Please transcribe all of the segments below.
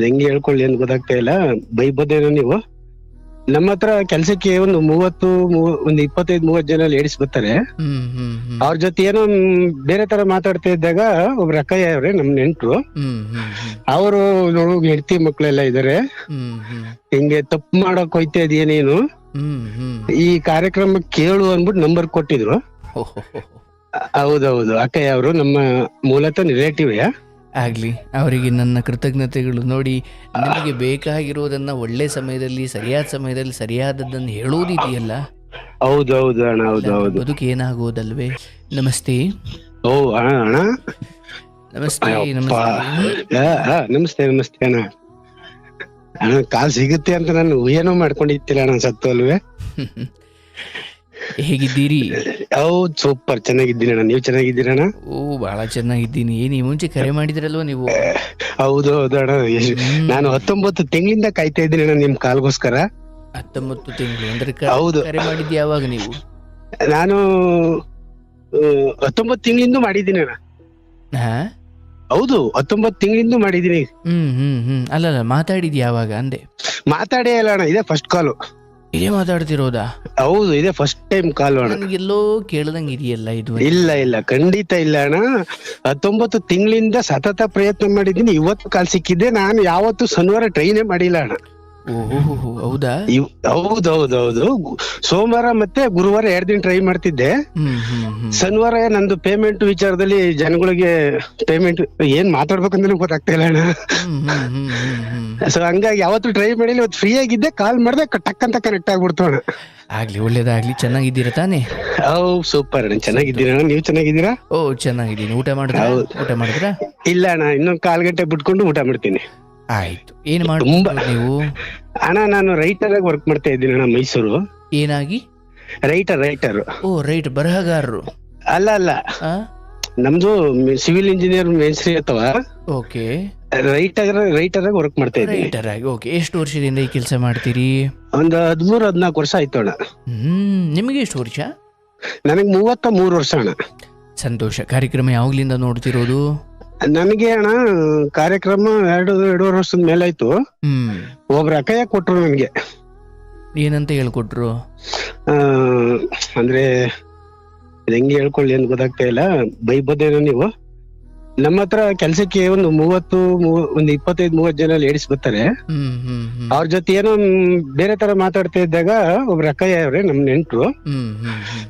ಹೆಂಗೆ ಹೇಳ್ಕೊಳ್ಳಿ ಅಂತ ಗೊತ್ತಾಗ್ತಾ ಇಲ್ಲ. ಬೈಬೋದೇನೋ ನೀವು. ನಮ್ಮ ಹತ್ರ ಕೆಲ್ಸಕ್ಕೆ ಒಂದು ಮೂವತ್ತು ಮೂವ- ಒಂದು ಇಪ್ಪತ್ತೈದು ಮೂವತ್ ಜನ ಲೇಡೀಸ್ ಬರ್ತಾರೆ. ಅವ್ರ ಜೊತೆ ಏನೋ ಬೇರೆ ತರ ಮಾತಾಡ್ತಾ ಇದ್ದಾಗ ಒಬ್ರು ಅಕ್ಕಯ್ಯ ಅವ್ರೆ ನಮ್ ನೆಂಟ್ರು. ಅವರು ನೋಡು ಹೆಂಡತಿ ಮಕ್ಳೆಲ್ಲ ಇದಾರೆ. ಹಿಂಗೆ ತಪ್ಪು ಮಾಡಕ್ ಹೋಯ್ತಾ ಇದೇನೇನು ನೀನು? ಈ ಕಾರ್ಯಕ್ರಮ ಕೇಳು ಅನ್ಬಿಟ್ಟು ನಂಬರ್ ಕೊಟ್ಟಿದ್ರು. ಹೌದೌದು. ಅಕ್ಕಯ್ಯ ಅವರು ನಮ್ಮ ಮೂಲತಃ ರಿಲೇಟಿವ್ ಆಗ್ಲಿ ಅವರಿಗೆ ನನ್ನ ಕೃತಜ್ಞತೆಗಳು ನೋಡಿ ನಿಮಗೆ ಬೇಕಾಗಿರೋದನ್ನ ಒಳ್ಳೆ ಸಮಯದಲ್ಲಿ ಸರಿಯಾದ ಸಮಯದಲ್ಲಿ ಸರಿಯಾದದ್ದನ್ನು ಹೇಳೋದಿದೆಯಲ್ಲ? ಹೌದೌದು ಅಣ್ಣ ಹೌದು ಬದುಕು ಏನಾಗೋದಲ್ವೇ? ನಮಸ್ತೆ. ಓ ಅಣ್ಣ ಅಣ್ಣ. ನಮಸ್ತೆ. ನಮಸ್ತೆ. ನಮಸ್ತೆ ನಮಸ್ತೆ ಅಣ್ಣ. ಅಣ್ಣ ಕಾಲ್ ಸಿಗುತ್ತೆ ಅಂತ ನಾನು ಏನೋ ಮಾಡ್ಕೊಂಡಿತ್ತಿಲ್ಲ ಅಣ್ಣ ಸತ್ತು ಅಲ್ವೇ ಹೇಗಿದ್ದೀರಿ? ಹೌದ್ ಸೂಪರ್. ಚೆನ್ನಾಗಿದ್ದೀನಿ ಅಣ್ಣ. ನೀವ್ ಚೆನ್ನಾಗಿದ್ದೀರಣ್ಣ ಓ ಬಹಳ ಚೆನ್ನಾಗಿದ್ದೀನಿ. ಏನ್ ಈ ಮುಂಚೆ ಕರೆ ಮಾಡಿದ್ರಲ್ವ ನೀವು? ಹೌದು ಹೌದು ಅಣ್ಣ. ನಾನು ಹತ್ತೊಂಬತ್ತು ತಿಂಗಳಿಂದ ಕಾಯ್ತಾ ಇದ್ದೀನಿ ಅಣ್ಣ ನಿಮ್ ಕಾಲ್ಗೋಸ್ಕರ. ಹತ್ತೊಂಬತ್ತು ತಿಂಗಳು. ಅಂದ್ರೆ ಕ- ಹೌದು. ಕರೆ ಮಾಡಿದ್ದು ಯಾವಾಗ ನೀವು? ನಾನು ಆ, ಹತ್ತೊಂಬತ್ತು ತಿಂಗಳಿಂದ ಮಾಡಿದ್ದೀನಿ ಅಣ್ಣ. ಹಾ? ಹೌದು ಹತ್ತೊಂಬತ್ತು ತಿಂಗಳಿಂದ ಮಾಡಿದ್ದೀನಿ. ಹ್ಮ್ ಹ್ಮ್ ಹ್ಮ್. ಅಲ್ಲ ಮಾತಾಡಿದ್ ಯಾವಾಗ? ಅಂದೆ. ಮಾತಾಡೇ ಇಲ್ಲ ಅಣ್ಣ. ಇದೇ ಫಸ್ಟ್ ಕಾಲು ಇದೇ ಮಾತಾಡ್ತಿರೋದಾ? ಹೌದು ಇದೇ ಫಸ್ಟ್ ಟೈಮ್ ಕಾಲ್ ಅಣ್ಣ ನನಗೆಲ್ಲೋ ಕೇಳ್ದಂಗ್ ಇದೆಯಲ್ಲ ಇದು ಇಲ್ಲ ಇಲ್ಲ ಖಂಡಿತ ಇಲ್ಲ ಅಣ್ಣ. ಹತ್ತೊಂಬತ್ತು ತಿಂಗಳಿಂದ ಸತತ ಪ್ರಯತ್ನ ಮಾಡಿದ್ದೀನಿ. ಇವತ್ತು ಕಾಲ್ ಸಿಕ್ಕಿದ್ದೆ ನಾನು ಯಾವತ್ತು ಶನಿವಾರ ಟ್ರೈನೇ ಮಾಡಿಲ್ಲ ಅಣ್ಣ. ಹೌದಾ? ಹೌದು ಹೌದು ಹೌದು. ಸೋಮವಾರ ಮತ್ತೆ ಗುರುವಾರ ಎರಡ್ ದಿನ ಟ್ರೈ ಮಾಡ್ತಿದ್ದೆ. ಶನಿವಾರ ನಂದು ಪೇಮೆಂಟ್ ವಿಚಾರದಲ್ಲಿ ಜನಗಳಿಗೆ ಪೇಮೆಂಟ್ ಏನ್ ಮಾತಾಡ್ಬೇಕಂತ ಗೊತ್ತಾಗ್ತಾ ಇಲ್ಲ ಅಣ್ಣ. ಸೊ ಹಂಗಾಗಿ ಯಾವತ್ತು ಟ್ರೈ ಮಾಡಿಲ್ಲ. ಇವತ್ತು ಫ್ರೀ ಆಗಿದ್ದೆ ಕಾಲ್ ಮಾಡಿದೆ ಟಕ್ ಅಂತ ಕನೆಕ್ಟ್ ಆಗ್ಬಿಡ್ತು ಅಣ್ಣ. ಆಗ್ಲಿ ಒಳ್ಳೇದಾಗ್ಲಿ. ಚೆನ್ನಾಗಿದ್ದೀರಾ ತಾನೇ? ಹೌ ಸೂಪರ್ ಅಣ್ಣ. ಚೆನ್ನಾಗಿದ್ದೀರಾ ನೀವ್ ನೀವು ಚೆನ್ನಾಗಿದ್ದೀರಾ? ಓ ಚೆನ್ನಾಗಿದ್ದೀನಿ. ಊಟ ಮಾಡಿದ್ರ? ಊಟ ಮಾಡಿದ್ರ? ಇಲ್ಲ ಅಣ್ಣ ಇನ್ನೊಂದು ಕಾಲ್ ಗಂಟೆ ಬಿಟ್ಕೊಂಡು ಊಟ ಮಾಡ್ತೀನಿ. ಆಯ್ತು. ಏನ್ ತುಂಬಾ- ನೀವು? ಅಣ್ಣ ನಾನು ರೈಟರ್ ಆಗಿ ವರ್ಕ್ ಮಾಡ್ತಾ ಇದ್ದೀನಿ ಅಣ್ಣ ಮೈಸೂರು. ಏನಾಗಿ? Writer writer. ಓ ರೈಟ್ ಬರಹಗಾರರು. ಅಲ್ಲ ಅಲ್ಲ. ಆ? ನಮ್ದು ಸಿವಿಲ್ ಇಂಜಿನಿಯರ್ ಮೇನ್ಸ್ರಿ ಅಥವಾ? ಓಕೆ. ರೈಟರ್ ರೈಟರ್ ಆಗಿ ವರ್ಕ್ ಮಾಡ್ತಾ ಇದ್ದೀನಿ. ರೈಟರ್ ಆಗಿ ಓಕೆ. ಎಷ್ಟು ವರ್ಷದಿಂದ ಈ ಕೆಲಸ ಮಾಡ್ತೀರಿ? ಒಂದು ಹದ್ಮೂರ್ ಹದ್ನಾಲ್ಕು ವರ್ಷ ಆಯ್ತು ಅಣ್ಣ. ಹ್ಮ್ ನಿಮಗೆ ಎಷ್ಟು ವರ್ಷ? ನನಗ್ ಮೂವತ್ತ ಮೂರು ವರ್ಷ ಅಣ್ಣ. ಸಂತೋಷ. ಕಾರ್ಯಕ್ರಮ ಯಾವಾಗ್ಲಿಂದ ನೋಡ್ತಿರೋದು? ನನಗೆ ಅಣ್ಣ ಕಾರ್ಯಕ್ರಮ ಎರಡು ಎರಡೂವರೆ ವರ್ಷದ ಮೇಲೆ ಆಯ್ತು ಒಬ್ರ ಅಕ್ಕಯ್ಯ ಕೊಟ್ರು ನನಗೆ. ಏನಂತ ಹೇಳ್ಕೊಟ್ರು? ಅಂದ್ರೆ ಹೆಂಗೆ ಹೇಳ್ಕೊಳ್ಳಿ ಅಂತ ಗೊತ್ತಾಗ್ತಾ ಇಲ್ಲ. ಬೈಬೋದೇನೋ ನೀವು? ನಮ್ಮ ಹತ್ರ ಕೆಲ್ಸಕ್ಕೆ ಒಂದು ಮೂವತ್ತು ಮೂವ- ಒಂದು ಇಪ್ಪತ್ತೈದು ಮೂವತ್ ಜನ ಲೇಡೀಸ್ ಬರ್ತಾರೆ. ಅವ್ರ ಜೊತೆ ಏನೋ ಬೇರೆ ತರ ಮಾತಾಡ್ತಾ ಇದ್ದಾಗ ಒಬ್ರು ಅಕ್ಕಯ್ಯ ಅವ್ರೆ ನಮ್ ನೆಂಟ್ರು.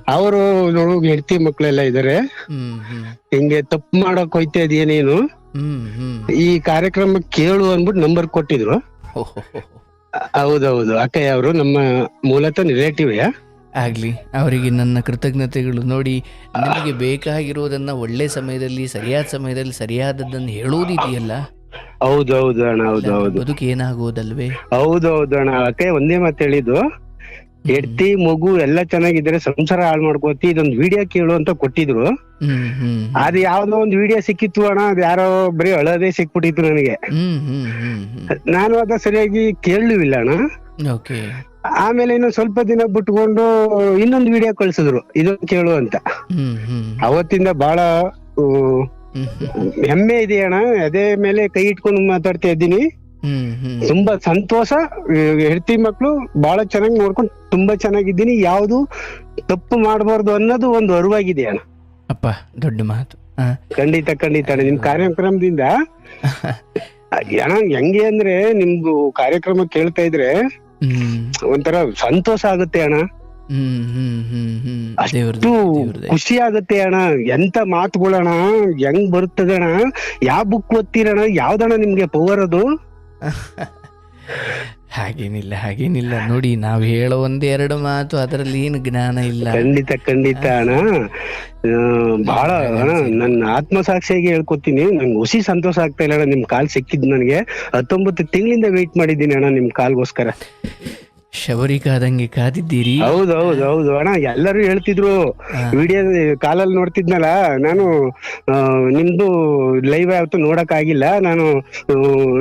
ಅವರು ನೋಡು ಹೆಂಡತಿ ಮಕ್ಕಳೆಲ್ಲ ಇದಾರೆ. ಹಿಂಗೆ ತಪ್ಪು ಮಾಡಕ್ ಹೋಯ್ತಾ ಇದೇನೇನು ಈ ಕಾರ್ಯಕ್ರಮ ಕೇಳು ಅನ್ಬಿಟ್ಟು ನಂಬರ್ ಕೊಟ್ಟಿದ್ರು. ಹೌದೌದು. ಅಕ್ಕಯ್ಯ ಅವರು ನಮ್ಮ ಮೂಲತಃ ರಿಲೇಟಿವ್ ಆಗ್ಲಿ ಅವರಿಗೆ ನನ್ನ ಕೃತಜ್ಞತೆಗಳು ನೋಡಿ ನಿಮಗೆ ಬೇಕಾಗಿರೋದನ್ನ ಒಳ್ಳೆ ಸಮಯದಲ್ಲಿ ಸರಿಯಾದ ಸಮಯದಲ್ಲಿ ಸರಿಯಾದದ್ದನ್ನು ಹೇಳೋದಿದೆಯಲ್ಲ? ಹೌದೌದು ಅಣ್ಣ ಹೌದು ಹೌದು. ಬದುಕು ಏನಾಗೋದಲ್ವೇ? ಹೌದೌದು ಅಣ್ಣ ಒಂದೇ ಮಾತು ಹೇಳಿದ್ದು. ಹೆಡ್ತಿ ಮಗು ಎಲ್ಲ ಚೆನ್ನಾಗಿದ್ರೆ ಸಂಸಾರ ಹಾಳು ಮಾಡ್ಕೋತಿ ಇದೊಂದ್ ವಿಡಿಯೋ ಕೇಳು ಅಂತ ಕೊಟ್ಟಿದ್ರು. ಅದ್ ಯಾವ್ದೋ ಒಂದ್ ವಿಡಿಯೋ ಸಿಕ್ಕಿತ್ತು ಅಣ್ಣ ಅದ್ ಯಾರೋ ಬರೀ ಅಳದೇ ಸಿಕ್ಬಿಟ್ಟಿತ್ತು ನನಗೆ. ನಾನು ಅದ ಸರಿಯಾಗಿ ಕೇಳಲಿಲ್ಲ ಅಣ್ಣ. ಓಕೆ ಆಮೇಲೆ ಇನ್ನು ಸ್ವಲ್ಪ ದಿನ ಬಿಟ್ಕೊಂಡು ಇನ್ನೊಂದು ವಿಡಿಯೋ ಕಳ್ಸಿದ್ರು ಇದನ್ನ ಕೇಳು ಅಂತ. ಅವತ್ತಿಂದ ಬಹಳ ಹೆಮ್ಮೆ ಇದೆ ಅಣ್ಣ. ಅದೇ ಮೇಲೆ ಕೈ ಇಟ್ಕೊಂಡು ಮಾತಾಡ್ತಾ ಇದ್ದೀನಿ. ತುಂಬಾ ಸಂತೋಷ. ಹೆಂಡತಿ ಮಕ್ಳು ಬಹಳ ಚೆನ್ನಾಗಿ ನೋಡ್ಕೊಂಡು ತುಂಬಾ ಚೆನ್ನಾಗಿದ್ದೀನಿ. ಯಾವ್ದು ತಪ್ಪು ಮಾಡಬಾರ್ದು ಅನ್ನೋದು ಒಂದು ಅರಿವಾಗಿದೆ ಅಣ್ಣ. ಅಪ್ಪ ದೊಡ್ಡ ಮಾತು. ಖಂಡಿತ ಖಂಡಿತ ನಿಮ್ ಕಾರ್ಯಕ್ರಮದಿಂದ ಅಣ್ಣ ಹೆಂಗೆ ಅಂದ್ರೆ ನಿಮ್ದು ಕಾರ್ಯಕ್ರಮ ಕೇಳ್ತಾ ಇದ್ರೆ ಒಂಥರ ಸಂತೋಷ ಆಗುತ್ತೆ ಅಣ್ಣ. ಹ್ಮ್ ಹ್ಮ್ ಹ್ಮ್ ಹ್ಮ್. ಅಷ್ಟು ಖುಷಿ ಆಗುತ್ತೆ ಅಣ್ಣ. ಎಂತ ಮಾತುಗಳಣ ಹೆಂಗ್ ಬರ್ತದಣ ಯಾವ ಬುಕ್ ಓದ್ತೀರಣ ಯಾವ್ದಣ ನಿಮ್ಗೆ ಪವರ್ ಅದು? ಹಾಗೇನಿಲ್ಲ ಹಾಗೇನಿಲ್ಲ. ನೋಡಿ ನಾವು ಹೇಳೋ ಒಂದೆರಡು ಮಾತು ಅದರಲ್ಲಿ ಏನು ಜ್ಞಾನ ಇಲ್ಲ. ಖಂಡಿತ ಖಂಡಿತ ಅಣ್ಣ. ಬಹಳ ಅಣ್ಣ ನನ್ನ ಆತ್ಮಸಾಕ್ಷಿಯಾಗಿ ಹೇಳ್ಕೊತೀನಿ. ನಂಗೆ ಹುಸಿ ಸಂತೋಷ ಆಗ್ತಾ ಇಲ್ಲ ಅಣ್ಣ. ನಿಮ್ ಕಾಲ್ ಸಿಕ್ಕಿದ್ ನನಗೆ. ಹತ್ತೊಂಬತ್ತು ತಿಂಗಳಿಂದ ವೆಯ್ಟ್ ಮಾಡಿದ್ದೀನಿ ಅಣ್ಣ ನಿಮ್ ಕಾಲ್ಗೋಸ್ಕರ. ಶಬರಿ ಕಾದಂಗೆ ಕಾದಿದ್ದೀರಿ? ಹೌದು ಹೌದು ಹೌದು. ಅಣ್ಣ ಎಲ್ಲರೂ ಹೇಳ್ತಿದ್ರು. ವಿಡಿಯೋ ಕಾಲಲ್ಲಿ ನೋಡ್ತಿದ್ನಲ್ಲ ನಾನು ಆ, ನಿಮ್ದು ಲೈವ್ ಯಾವತ್ತು ನೋಡಕ್ ಆಗಿಲ್ಲ ನಾನು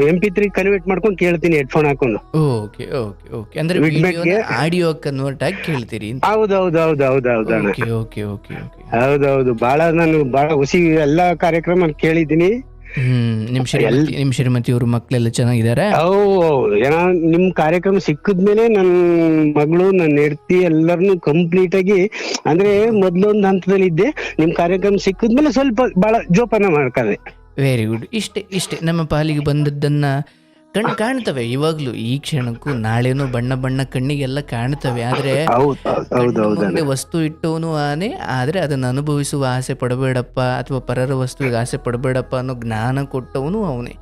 ಎಂ ಪಿ ತ್ರೀ ಕನ್ವರ್ಟ್ ಮಾಡ್ಕೊಂಡು ಕೇಳ್ತೀನಿ ಹೆಡ್ಫೋನ್ ಹಾಕೊಂಡು. Okay okay okay. ಅಂದ್ರೆ ವಿಡಿಯೋ? ಆಡಿಯೋ ಕನ್ವರ್ಟ್ ಆಗಿ ಕೇಳ್ತೀರಿ ಅಂತ? ಹೌದು ಹೌದು ಹೌದು ಹೌದು ಹೌದು ಅಣ್ಣ. Okay okay okay okay. ಹೌದೌದು. ಬಹಳ ನಾನು ಬಹಳ ಹುಸಿ ಎಲ್ಲಾ ಕಾರ್ಯಕ್ರಮ ಕೇಳಿದ್ದೀನಿ. ಹ್ಮ್ ನಿಮ್ ಶ್ರೀಮತಿ ನಿಮ್ ಶ್ರೀಮತಿ ಅವ್ರ ಮಕ್ಕಳೆಲ್ಲ ಚೆನ್ನಾಗಿದ್ದಾರೆ? ಏನ ನಿಮ್ ಕಾರ್ಯಕ್ರಮ ಸಿಕ್ಕಿದ್ಮೇಲೆ ನನ್ ಮಗಳು ನನ್ನ ಹೆಡ್ತಿ ಎಲ್ಲರನ್ನು ಕಂಪ್ಲೀಟ್ ಆಗಿ ಅಂದ್ರೆ ಮೊದ್ಲೊಂದ್ ಹಂತದಲ್ಲಿ ಇದ್ದೆ ನಿಮ್ ಕಾರ್ಯಕ್ರಮ ಸಿಕ್ಕಿದ್ಮೇಲೆ ಸ್ವಲ್ಪ ಬಹಳ ಜೋಪಾನ ಮಾಡ್ಕದೆ ವೆರಿ ಗುಡ್ ಇಷ್ಟೇ ಇಷ್ಟೇ. ನಮ್ಮ ಪಾಲಿಗೆ ಬಂದದ್ದನ್ನ ಕಣ್ ಕಾಣ್ತವೆ ಇವಾಗ್ಲೂ ಈ ಕ್ಷಣಕ್ಕೂ. ನಾಳೆನೂ ಬಣ್ಣ ಬಣ್ಣ ಕಣ್ಣಿಗೆಲ್ಲ ಕಾಣ್ತವೆ. ಆದ್ರೆ ಮುಂದೆ ವಸ್ತು ಇಟ್ಟವನು ಆನೆ ಆದ್ರೆ ಅದನ್ನ ಅನುಭವಿಸುವ ಆಸೆ ಪಡಬೇಡಪ್ಪ ಅಥವಾ ಪರರ ವಸ್ತುವಿಗೆ ಆಸೆ ಪಡಬೇಡಪ್ಪ ಅನ್ನೋ ಜ್ಞಾನ ಕೊಟ್ಟವನು ಅವನೇ.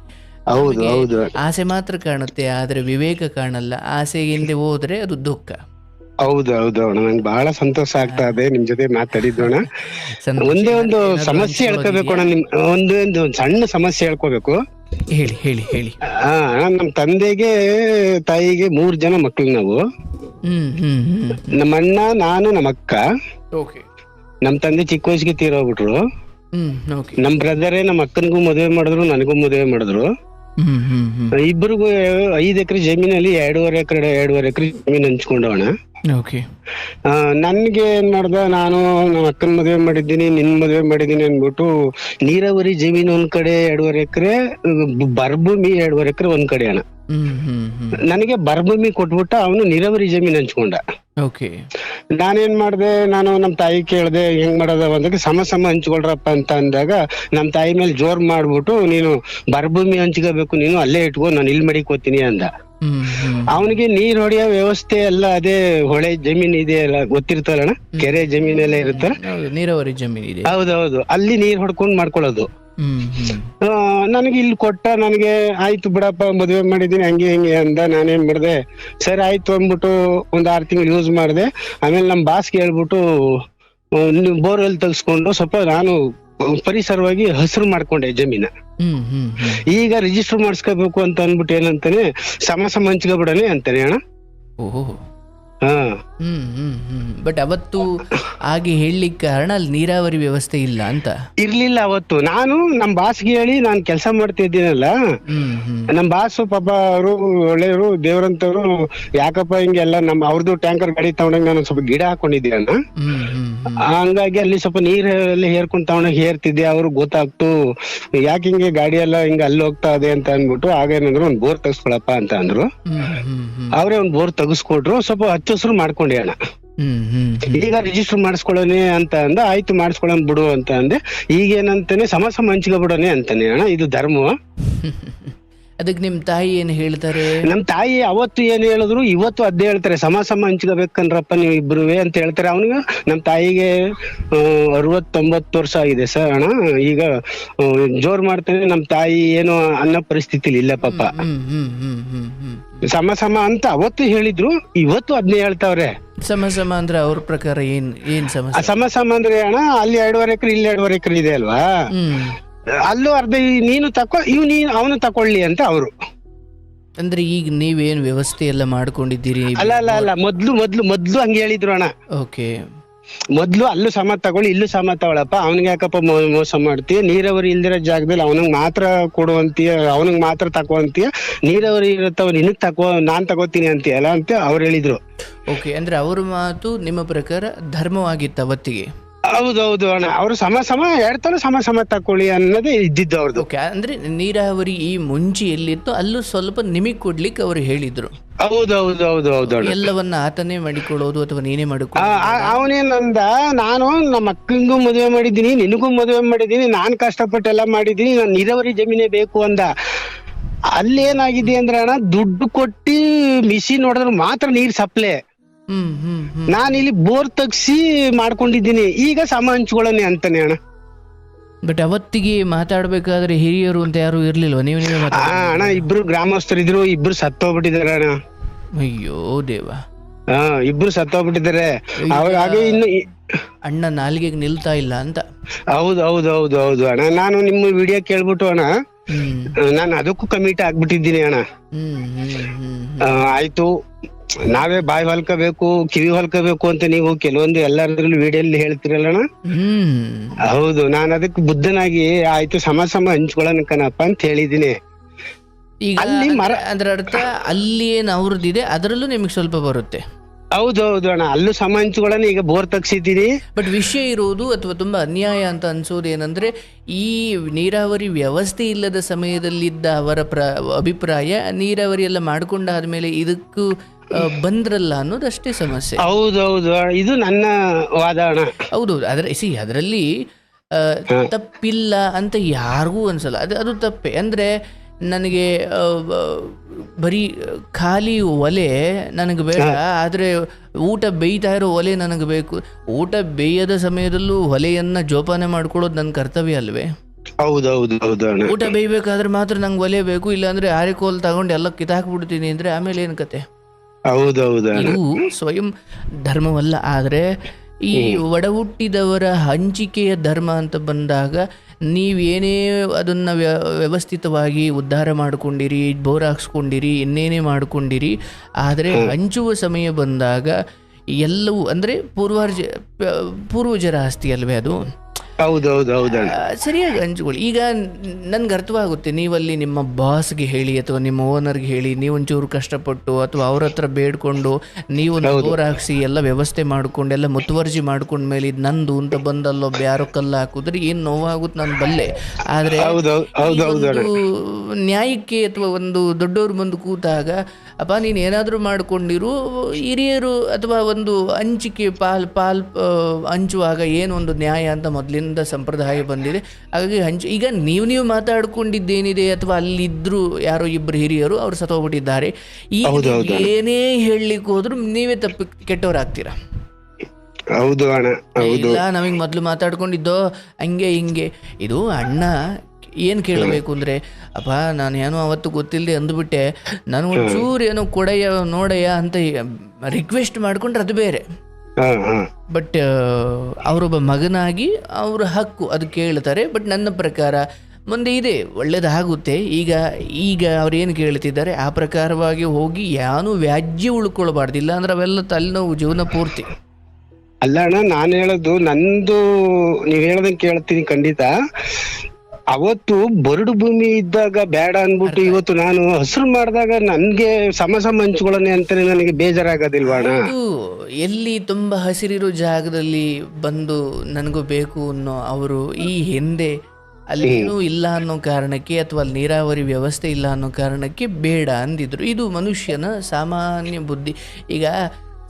ಆಸೆ ಮಾತ್ರ ಕಾಣುತ್ತೆ ಆದ್ರೆ ವಿವೇಕ ಕಾಣಲ್ಲ. ಆಸೆ ಹಿಂದೆ ಹೋದ್ರೆ ಅದು ದುಃಖ. ಹೌದು ಹೌದು ಅಣ್ಣ ನಂಗೆ ಬಹಳ ಸಂತೋಷ ಆಗ್ತಾ ಇದೆ. ನಿಮ್ ಜೊತೆ ಮಾತಾಡಿದ್ದೋಣ. ಒಂದೇ ಒಂದು ಸಮಸ್ಯೆ ಹೇಳ್ಕೋಬೇಕು ಅಣ್ಣ ನಿಮ್ ಒಂದೇ ಒಂದು ಸಣ್ಣ ಸಮಸ್ಯೆ ಹೇಳ್ಕೋಬೇಕು. ಹೇಳಿ ಹೇಳಿ ಹೇಳಿ. ಆ ಅಣ್ಣ, ನಮ್ ತಂದೆಗೆ ತಾಯಿಗೆ ಮೂರ್ ಜನ ಮಕ್ಕಳು ನಾವು. ಹ್ಮ್ ಹ್ಮ್ ಹ್ಮ್. ನಮ್ಮ ಅಣ್ಣ ನಾನು ನಮ್ಮ ಅಕ್ಕ. ಓಕೆ. ನಮ್ ತಂದೆ ಚಿಕ್ಕ ವಯಸ್ಸಿಗೆ ತೀರೋಗ್ಬಿಟ್ರು ಹ್ಮ್ ಓಕೆ. ನಮ್ ಬ್ರದರೇ ನಮ್ಮ ಅಕ್ಕನಿಗೂ ಮದುವೆ ಮಾಡಿದ್ರು ನನಗೂ ಮದುವೆ ಮಾಡಿದ್ರು. ಹ್ಮ್ ಹ್ಮ್ ಹ್ಮ್. ಇಬ್ಬರಿಗೂ ಐದ್ ಎಕರೆ ಜಮೀನಲ್ಲಿ ಎರಡೂವರೆ ಎಕರೆ ಎರಡೂವರೆ ಎಕರೆ ಜಮೀನು ಹಂಚ್ಕೊಂಡವಣ ಓಕೆ ನನ್ಗೆ ಏನ್ ಮಾಡ್ದ ನಾನು ನಮ್ಮ ಅಕ್ಕನ ಮದುವೆ ಮಾಡಿದ್ದೀನಿ ನಿನ್ ಮದುವೆ ಮಾಡಿದ್ದೀನಿ ಅನ್ಬಿಟ್ಟು ನೀರಾವರಿ ಜಮೀನು ಒಂದ್ ಕಡೆ ಎರಡೂವರೆ ಎಕರೆ ಬರ್ಭೂಮಿ ಎರಡೂವರೆ ಎಕರೆ ಒಂದ್ ಕಡೆ ಅಣ್ಣ. ನನಗೆ ಬರ್ಭೂಮಿ ಕೊಟ್ಬಿಟ್ಟ ಅವನು ನೀರಾವರಿ ಜಮೀನ್ ಹಂಚ್ಕೊಂಡ. ಓಕೆ ನಾನೇನ್ ಮಾಡ್ದೆ ನಾನು ನಮ್ ತಾಯಿ ಕೇಳ್ದೆ ಹೆಂಗ್ ಮಾಡೋದ ಅಂದಾಗ ಸಮ ಸಮ ಹಂಚ್ಕೊಳ್ರಪ್ಪ ಅಂತ ಅಂದಾಗ ನಮ್ ತಾಯಿ ಮೇಲೆ ಜೋರ್ ಮಾಡ್ಬಿಟ್ಟು ನೀನು ಬರ್ಭೂಮಿ ಹಂಚ್ಕೋಬೇಕು ನೀನು ಅಲ್ಲೇ ಇಟ್ಕೋ ನಾನು ಇಲ್ಲಿ ಮಡಿಕೋತೀನಿ ಅಂದ. ಅವನಿಗೆ ನೀರ್ ಹೊಡೆಯೋ ವ್ಯವಸ್ಥೆ ಎಲ್ಲ ಅದೇ ಹೊಳೆ ಜಮೀನ್ ಇದೆ ಅಲ್ಲ ಗೊತ್ತಿರ್ತಲ್ಲಣ್ಣ ಕೆರೆ ಎಲ್ಲ ಇರುತ್ತಲ್ಲ? ನೀರಾವರಿ ಜಮೀನ್ ಇದೆ. ಹೌದೌದು. ಅಲ್ಲಿ ನೀರ್ ಹೊಡ್ಕೊಂಡ್ ಮಾಡ್ಕೊಳ್ಳೋದು. ನನಗೆ ಇಲ್ಲಿ ಕೊಟ್ಟ ನನಗೆ ಆಯ್ತು ಬಿಡಪ್ಪ ಮದುವೆ ಮಾಡಿದೀನಿ ಹಂಗೆ ಹಿಂಗೆ ಅಂದ ನಾನೇನ್ ಮಾಡ್ದೆ ಸರಿ ಆಯ್ತು ಅಂದ್ಬಿಟ್ಟು ಒಂದ್ ಆರ್ ತಿಂಗಳು ಯೂಸ್ ಮಾಡಿದೆ. ಆಮೇಲೆ ನಮ್ ಬಾಸ್ಗೆ ಹೇಳ್ಬಿಟ್ಟು ಬೋರ್ವೆಲ್ ತೆಗ್ಸ್ಕೊಂಡು ಸ್ವಲ್ಪ ನಾನು ಪರಿಸರವಾಗಿ ಹಸಿರು ಮಾಡ್ಕೊಂಡೆ ಜಮೀನ. ಈಗ ರಿಜಿಸ್ಟರ್ ಮಾಡಿಸ್ಕೋಬೇಕು ಅಂತ ಅಂದ್ಬಿಟ್ಟು ಏನಂತಾನೆ ಸಮ ಹಂಚ್ಕೊಬಿಡನೆ ಅಂತಾನೆ ಅಣ್ಣ. ಹ್ಮ್ ಹ್ಮ್ ಹ್ಮ್. ಬಟ್ ಅವತ್ತು ಹಾಗೆ ಹೇಳಲಿಕ್ಕೆ ಕಾರಣ ಅಲ್ಲಿ ನೀರಾವರಿ ವ್ಯವಸ್ಥೆ ಇಲ್ಲ ಅಂತ? ಇರ್ಲಿಲ್ಲ ಅವತ್ತು. ನಾನು ನಮ್ ಬಾಸ್ಗೆ ಹೇಳಿ ನಾನ್ ಕೆಲಸ ಮಾಡ್ತಾ ಇದ್ದೀನಲ್ಲ ಹ್ಮ್ ಹ್ಮ್. ನಮ್ ಬಾಸ್ ಪಾಪ ಅವರು ಒಳ್ಳೆಯವರು ದೇವರಂತವ್ರು ಯಾಕಪ್ಪ ಹಿಂಗೆಲ್ಲ ನಮ್ ಅವ್ರದ್ದು ಟ್ಯಾಂಕರ್ ಗಾಡಿ ತಗೊಂಡಂಗ ನಾನು ಸ್ವಲ್ಪ ಗಿಡ ಹಾಕೊಂಡಿದ್ದೀನ ಅಣ್ಣ ಹ್ಮ್ ಹ್ಮ್ ಹ್ಮ್. ಹಂಗಾಗಿ ಅಲ್ಲಿ ಸ್ವಲ್ಪ ನೀರ್ ಎಲ್ಲ ಹೇರ್ಕೊಂಡ್ ತಗೊಂಡಾಗ ಹೇರ್ತಿದ್ದೆ. ಅವ್ರು ಗೊತ್ತಾಗ್ತು ಯಾಕೆ ಹಿಂಗೆ ಗಾಡಿ ಎಲ್ಲ ಹಿಂಗ ಅಲ್ಲಿ ಹೋಗ್ತಾ ಇದೆ ಅಂತ ಅನ್ಬಿಟ್ಟು ಆಗ ಏನಂದ್ರು ಒಂದ್ ಬೋರ್ ತೆಗ್ಸ್ಕೊಳಪ್ಪ ಅಂತ ಅಂದ್ರು. ಹ್ಮ್ ಹ್ಮ್ ಹ್ಮ್. ಅವ್ರೇ ಒಂದ್ ಬೋರ್ ತೆಗಿಸ್ಕೊಟ್ರು. ಸ್ವಲ್ಪ ಹಚ್ಚ ಹಸಿರು ಮಾಡ್ಕೊಂಡೆ ಅಣ್ಣ. ಈಗ ರಿಜಿಸ್ಟರ್ ಮಾಡಿಸ್ಕೊಳ್ಳೋನೆ ಅಂತ ಅಂದ ಆಯ್ತು ಮಾಡಿಸ್ಕೊಳ್ಳೋಣ ಬಿಡು ಅಂತ ಅಂದೆ. ಈಗ ಏನಂತಾನೆ ಸಮ ಸಮ ಹಂಚ್ಕೊಬಿಡೋನೆ ಅಂತಾನೆ ಅಣ್ಣ ಇದು ಧರ್ಮ. ಅದಕ್ಕೆ ನಿಮ್ ತಾಯಿ ಏನ್ ಹೇಳ್ತಾರೆ? ನಮ್ ತಾಯಿ ಅವತ್ತು ಏನ್ ಹೇಳಿದ್ರು ಇವತ್ತು ಅದೇ ಹೇಳ್ತಾರೆ. ಸಮ ಸಮ ಹಂಚ್ಕೋಬೇಕನ್ರಪ್ಪ ನೀವು ಇಬ್ರುವೆ ಅಂತ ಹೇಳ್ತಾರೆ. ಅವನಿಗೆ ನಮ್ ತಾಯಿಗೆ ಅರವತ್ತೊಂಬತ್ತು ವರ್ಷ ಆಗಿದೆ ಸರ್ ಅಣ್ಣ. ಈಗ ಜೋರ್ ಮಾಡ್ತಾನೆ. ನಮ್ ತಾಯಿ ಏನು ಅನ್ನೋ ಪರಿಸ್ಥಿತಿಲಿ ಇಲ್ಲ ಪಾಪ. ಸಮ ಸಮ ಅಂತ ಅವತ್ತು ಹೇಳಿದ್ರು. ಇವತ್ತು ಅದನ್ನೇ ಹೇಳ್ತಾವ್ರೆ. ಸಮ ಸಮ ಅಂದ್ರೆ ಅವ್ರ ಪ್ರಕಾರ ಏನ್ ಏನ್ ಸಮ ಸಮ? ಅಂದ್ರೆ ಅಣ್ಣ ಅಲ್ಲಿ ಎರಡೂವರೆ ಎಕರೆ ಇಲ್ಲಿ ಎರಡೂವರೆ ಎಕರೆ ಇದೆ ಅಲ್ವಾ? ಅಲ್ಲೂ ಅರ್ಧ ಈ ನೀನು ತಕೊ ಇವ್ ನೀನು ಅವನು ತಕೊಳ್ಳಿ ಅಂತ ಅವರು. ಅಂದ್ರೆ ಈಗ ನೀವೇನ್ ವ್ಯವಸ್ಥೆ ಎಲ್ಲ ಮಾಡ್ಕೊಂಡಿದ್ದೀರಿ ಅಲ್ಲ ಅಲ್ಲ ಅಲ್ಲ ಮೊದ್ಲು ಮೊದ್ಲು ಮೊದ್ಲು ಹಂಗೆ ಹೇಳಿದ್ರು ಅಣ್ಣ. ಓಕೆ. ಮೊದ್ಲು ಅಲ್ಲೂ ಸಮ ತಗೊಳ್ಳಿ ಇಲ್ಲೂ ಸಮ ತಗೊಳಪ್ಪ ಅವನಿಗೆ ಯಾಕಪ್ಪ ಮೋ- ಮೋಸ ಮಾಡ್ತೀಯ? ನೀರಾವರಿ ಇಲ್ದಿರೋ ಜಾಗದಲ್ಲಿ ಅವನಿಗೆ ಮಾತ್ರ ಕೊಡುವಂತೀಯ ಅವನಿಗೆ ಮಾತ್ರ ತಕೊಂತೀಯ ನೀರಾವರಿ ಇರುತ್ತವ ನಿನಗ್ ತಕೋ ನಾನ್ ತಗೋತೀನಿ ಅಂತೀಯಲ್ಲ ಅಂತ ಅವ್ರು ಹೇಳಿದ್ರು. ಓಕೆ ಅಂದ್ರೆ ಅವ್ರ ಮಾತು ನಿಮ್ಮ ಪ್ರಕಾರ ಧರ್ಮವಾಗಿತ್ತು ಅವತ್ತಿಗೆ? ಹೌದೌದು ಅಣ್ಣ. ಅವರು ಸಮ ಸಮ ಹೇಳ್ತಾನೆ ಸಮ ಸಮ ತಕೊಳ್ಳಿ ಅನ್ನೋದೇ ಇದ್ದಿದ್ದು ಅವ್ರದ್ದು ಓಕೆ ಅಂದ್ರೆ ನೀರಾವರಿ ಈ ಮುಂಚೆ ಎಲ್ಲಿತ್ತು ಅಲ್ಲೂ ಸ್ವಲ್ಪ ನಿಮಗೆ ಕೊಡ್ಲಿಕ್ಕೆ ಅವರು ಹೇಳಿದ್ರು. ಹೌದೌದು ಹೌದು ಹೌದು ಅಣ್ಣ. ಎಲ್ಲವನ್ನ ಆತನೇ ಮಾಡಿಕೊಳ್ಳೋದು ಅಥವಾ ನೀನೇ ಮಾಡಿಕೊಳ್ಳ ಮಾಡಿಕೊಳ್ಳೋದು ಅವನೇನಂದ ನಾನು ನಮ್ಮ ಮಕ್ಕಳಿಗೂ ಮದುವೆ ಮಾಡಿದ್ದೀನಿ ನಿನಗೂ ಮದುವೆ ಮಾಡಿದ್ದೀನಿ ನಾನ್ ಕಷ್ಟಪಟ್ಟೆಲ್ಲ ಮಾಡಿದ್ದೀನಿ ನಾನು ನೀರಾವರಿ ಜಮೀನೇ ಬೇಕು ಅಂದ. ಅಲ್ಲೇನಾಗಿದೆ ಅಂದ್ರೆ ಅಣ್ಣ ದುಡ್ಡು ಕೊಟ್ಟಿ ಮಿಷಿನ್ ಹೊಡೆದ್ರೆ ಮಾತ್ರ ನೀರ್ ಸಪ್ಲೆ. ನಾನ್ ಇಲ್ಲಿ ಬೋರ್ ತಗ್ಸಿ ಮಾಡ್ಕೊಂಡಿದ್ದೀನಿ. ಈಗ ಸಮ ಹಂಚ್ಕೊಳ್ಳೋಣ ಅಂತಾನೆ ಅಣ್ಣ. ಬಟ್ ಅವತ್ತಿಗೆ ಮಾತಾಡ್ಬೇಕಾದ್ರೆ ಹಿರಿಯರು ಅಂತ ಯಾರು ಇರ್ಲಿಲ್ವಾ? ನೀವು ನೀವೇ ಆ, ಅಣ್ಣ ಇಬ್ರು ಗ್ರಾಮಸ್ಥರಿದ್ರು ಇಬ್ರು ಸತ್ತೋಗ್ಬಿಟ್ಟಿದಾರೆ ಅಣ್ಣ. ಅಯ್ಯೋ ದೇವ. ಹಾ ಇಬ್ರು ಸತ್ತೋಗ್ಬಿಟ್ಟಿದ್ದಾರೆ. ಅವಾಗ ಹಾಗೆ ಇನ್ನು ಇ- ಅಣ್ಣ ನಾಲಿಗೆಗೆ ನಿಲ್ತಾ ಇಲ್ಲ ಅಂತ. ಹೌದು ಹೌದು ಹೌದು ಹೌದು ಅಣ್ಣ. ನಾನು ನಿಮ್ಮ ವಿಡಿಯೋ ಕೇಳ್ಬಿಟ್ಟು ಅಣ್ಣ ನಾನು ಅದಕ್ಕೂ ಕಮಿಟ್ ಆಗ್ಬಿಟ್ಟಿದ್ದೀನಿ ಅಣ್ಣ. ಆಯ್ತು. ನಾವೇ ಬಾಯಿ ಹೊಲ್ಕೋಬೇಕು ಕಿವಿ ಹೊಲ್ಕೋಬೇಕು ಅಂತ ನೀವು ಕೆಲವೊಂದು ಎಲ್ಲರದ್ರಲ್ಲಿ ವಿಡಿಯೋಲ್ಲಿ ಹೇಳ್ತಿರಲ್ಲಣ್ಣ ಹ್ಮ್. ಹೌದು ನಾನು ಅದಕ್ಕೆ ಬುದ್ಧನಾಗಿ ಆಯ್ತು ಸಮ ಸಮ ಹಂಚ್ಕೊಳ್ಳೋಣ ಕಣಪ್ಪ ಅಂತ ಹೇಳಿದೀನಿ ಈಗ ಅಲ್ಲಿ ಮರ- ಅಂದ್ರೆ- ಅದರ ಅರ್ಥ ಅಲ್ಲಿ ಏನು ಅವ್ರದ್ದಿದೆ ಅದರಲ್ಲೂ ನಿಮಗೆ ಸ್ವಲ್ಪ ಬರುತ್ತೆ. ಹೌದೌದು ಅಣ್ಣ. ಅಲ್ಲೂ ಸಮ ಹಂಚ್ಕೊಳ್ಳೋಣ ಈಗ ಬೋರ್ ತಗ್ಸಿದ್ದೀನಿ ಬಟ್ ವಿಷಯ ಇರುವುದು ಅಥವಾ ತುಂಬ ಅನ್ಯಾಯ ಅಂತ ಅನ್ಸೋದು ಏನಂದ್ರೆ ಈ ನೀರಾವರಿ ವ್ಯವಸ್ಥೆ ಇಲ್ಲದ ಸಮಯದಲ್ಲಿದ್ದ ಅವರ ಪ್ರ ಅಭಿಪ್ರಾಯ ನೀರಾವರಿ ಎಲ್ಲ ಮಾಡ್ಕೊಂಡಾದ್ಮೇಲೆ ಇದಕ್ಕೂ ಬಂದ್ರಲ್ಲ ಅನ್ನೋದಷ್ಟೇ ಸಮಸ್ಯೆ. ಹೌದೌದು. ಇದು ನನ್ನ ವಾದ ಅಣ್ಣ. ಹೌದು ಅದರ ಸಿ ಅದರಲ್ಲಿ ತಪ್ಪಿಲ್ಲ ಅಂತ ಯಾರಿಗೂ ಅನ್ಸಲ್ಲ. ಅದು ಅದು ತಪ್ಪೆ. ಅಂದರೆ ನನಗೆ ಬರೀ ಖಾಲಿ ಒಲೆ ನನಗೆ ಬೇಡ. ಆದರೆ ಊಟ ಬೇಯ್ತಾ ಇರೋ ಒಲೆ ನನಗೆ ಬೇಕು. ಊಟ ಬೇಯದ ಸಮಯದಲ್ಲೂ ಒಲೆಯನ್ನು ಜೋಪಾನ ಮಾಡ್ಕೊಳ್ಳೋದು ನನ್ನ ಕರ್ತವ್ಯ ಅಲ್ವೇ? ಊಟ ಬೇಯಬೇಕಾದ್ರೆ ಮಾತ್ರ ನಂಗೆ ಒಲೆ ಬೇಕು ಇಲ್ಲಾಂದ್ರೆ ಆರೆಕೋಲ್ ತಗೊಂಡು ಎಲ್ಲ ಕಿತ್ತಾಕ್ಬಿಡ್ತೀನಿ ಅಂದ್ರೆ ಆಮೇಲೆ ಏನು ಕತೆ? ಇದು ಸ್ವಯಂ ಧರ್ಮವಲ್ಲ ಆದರೆ ಈ ಒಡಹುಟ್ಟಿದವರ ಹಂಚಿಕೆಯ ಧರ್ಮ ಅಂತ ಬಂದಾಗ ನೀವೇನೇ ಅದನ್ನು ವ್ಯ ವ್ಯವಸ್ಥಿತವಾಗಿ ಉದ್ಧಾರ ಮಾಡ್ಕೊಂಡಿರಿ ಬೋರ್ ಹಾಕ್ಸ್ಕೊಂಡಿರಿ ಇನ್ನೇನೇ ಮಾಡ್ಕೊಂಡಿರಿ ಆದರೆ ಹಂಚುವ ಸಮಯ ಬಂದಾಗ ಎಲ್ಲವೂ ಅಂದರೆ ಪೂರ್ವಾರ್ಜ ಪೂರ್ವಜರ ಆಸ್ತಿ ಅಲ್ವೇ ಅದು? ಹೌದೌದು ಆ, ಸರಿಯಾಗಿ ಹಂಚ್ಕೊಳ್ಳಿ ಈಗ ನನ್ಗೆ ಅರ್ಥವಾಗುತ್ತೆ ನೀವಲ್ಲಿ ನಿಮ್ಮ ಬಾಸ್ಗೆ ಹೇಳಿ ಅಥವಾ ನಿಮ್ಮ ಓನರ್ಗೆ ಹೇಳಿ ನೀವೊಂಚೂರು ಕಷ್ಟಪಟ್ಟು ಅಥವಾ ಅವ್ರ ಹತ್ರ ಬೇಡ್ಕೊಂಡು ನೀವು ಬೋರ್ ಹಾಕ್ಸಿ ಎಲ್ಲ ವ್ಯವಸ್ಥೆ ಮಾಡ್ಕೊಂಡು ಎಲ್ಲ ಮುತುವರ್ಜಿ ಮಾಡ್ಕೊಂಡ ಮೇಲೆ ಇದು ನಂದು ಅಂತ ಬಂದಲ್ಲೋ ಯಾರೋ ಕಲ್ಲು ಹಾಕಿದ್ರೆ ಏನು ನೋವಾಗುತ್ತೆ ನಾನು ಬಲ್ಲೆ. ಆದರೆ ಹೌದೌದು ಹೌದೌದು ಒಂದು ನ್ಯಾಯಕ್ಕೆ ಅಥವಾ ಒಂದು ದೊಡ್ಡವ್ರು ಬಂದು ಕೂತಾಗ ಅಪ್ಪ ನೀನು ಏನಾದರೂ ಮಾಡಿಕೊಂಡಿರು ಹಿರಿಯರು ಅಥವಾ ಒಂದು ಹಂಚಿಕೆ ಪಾಲ್ ಪಾಲ್ ಹಂಚುವಾಗ ಏನು ಒಂದು ನ್ಯಾಯ ಅಂತ ಮೊದಲಿಂದ ಸಂಪ್ರದಾಯ ಬಂದಿದೆ. ಹಾಗಾಗಿ ಹಂಚು ಈಗ ನೀವು ನೀವು ಮಾತಾಡ್ಕೊಂಡಿದ್ದೇನಿದೆ ಅಥವಾ ಅಲ್ಲಿದ್ದರು ಯಾರೋ ಇಬ್ಬರು ಹಿರಿಯರು ಅವರು ಸತ್ತೋಗ್ಬಿಟ್ಟಿದ್ದಾರೆ. ಈ ಏನೇ ಹೇಳಲಿಕ್ಕೆ ಹೋದ್ರು ನೀವೇ ತಪ್ಪು ಕೆಟ್ಟವರಾಗ್ತೀರಾ? ಹೌದು ಅಣ್ಣ ಹೌದು. ಇಲ್ಲ ನಮಗೆ ಮೊದಲು ಮಾತಾಡ್ಕೊಂಡಿದ್ದೋ ಹಂಗೆ ಹಿಂಗೆ. ಇದು ಅಣ್ಣ ಏನು ಕೇಳಬೇಕು ಅಂದರೆ ಅಪ್ಪ ನಾನು ಏನೋ ಅವತ್ತು ಗೊತ್ತಿಲ್ಲದೆ ಅಂದ್ಬಿಟ್ಟೆ ನಾನು ಒಂಚೂರು ಏನೋ ಕೊಡಯ್ಯ ನೋಡಯ್ಯ ಅಂತ ರಿಕ್ವೆಸ್ಟ್ ಮಾಡ್ಕೊಂಡ್ರೆ ಅದು ಬೇರೆ. ಬಟ್ ಅವರೊಬ್ಬ ಮಗನಾಗಿ ಅವರ ಹಕ್ಕು ಅದು ಕೇಳ್ತಾರೆ. ಬಟ್ ನನ್ನ ಪ್ರಕಾರ ಮುಂದೆ ಇದೆ ಒಳ್ಳೇದಾಗುತ್ತೆ. ಈಗ ಈಗ ಅವ್ರು ಏನು ಕೇಳ್ತಿದ್ದಾರೆ ಆ ಪ್ರಕಾರವಾಗಿ ಹೋಗಿ ಯಾನು ವ್ಯಾಜ್ಯ ಉಳ್ಕೊಳ್ಬಾರ್ದು ಇಲ್ಲ ಅಂದ್ರೆ ಅವೆಲ್ಲ ತಲೆನೋವು ಜೀವನ ಪೂರ್ತಿ. ಅಲ್ಲ ಅಣ್ಣ ನಾನು ಹೇಳೋದು ನಂದು ನೀವು ಹೇಳ್ದಂಗೆ ಕೇಳ್ತೀನಿ ಖಂಡಿತ. ಅವತ್ತು ಬರಡು ಭೂಮಿ ಇದ್ದಾಗ ಬೇಡ ಅನ್ಬಿಟ್ಟು ಇವತ್ತು ನಾನು ಹಸಿರು ಮಾಡಿದಾಗ ನನ್ಗೆ ಸಮ ಸಮ ಹಂಚ್ಕೊಳ್ಳೋಣ ಅಂತಾನೆ ನನಗೆ ಬೇಜಾರಾಗೋದಿಲ್ವಾ ಅಣ್ಣ? ಎಲ್ಲಿ ತುಂಬಾ ಹಸಿರಿರೋ ಜಾಗದಲ್ಲಿ ಬಂದು ನನಗೂ ಬೇಕು ಅನ್ನೋ ಅವರು ಈ ಹಿಂದೆ ಅಲ್ಲಿ ಏನೂ ಇಲ್ಲ ಅನ್ನೋ ಕಾರಣಕ್ಕೆ ಅಥವಾ ಅಲ್ಲಿ ನೀರಾವರಿ ವ್ಯವಸ್ಥೆ ಇಲ್ಲ ಅನ್ನೋ ಕಾರಣಕ್ಕೆ ಬೇಡ ಅಂದಿದ್ರು. ಇದು ಮನುಷ್ಯನ ಸಾಮಾನ್ಯ ಬುದ್ಧಿ. ಈಗ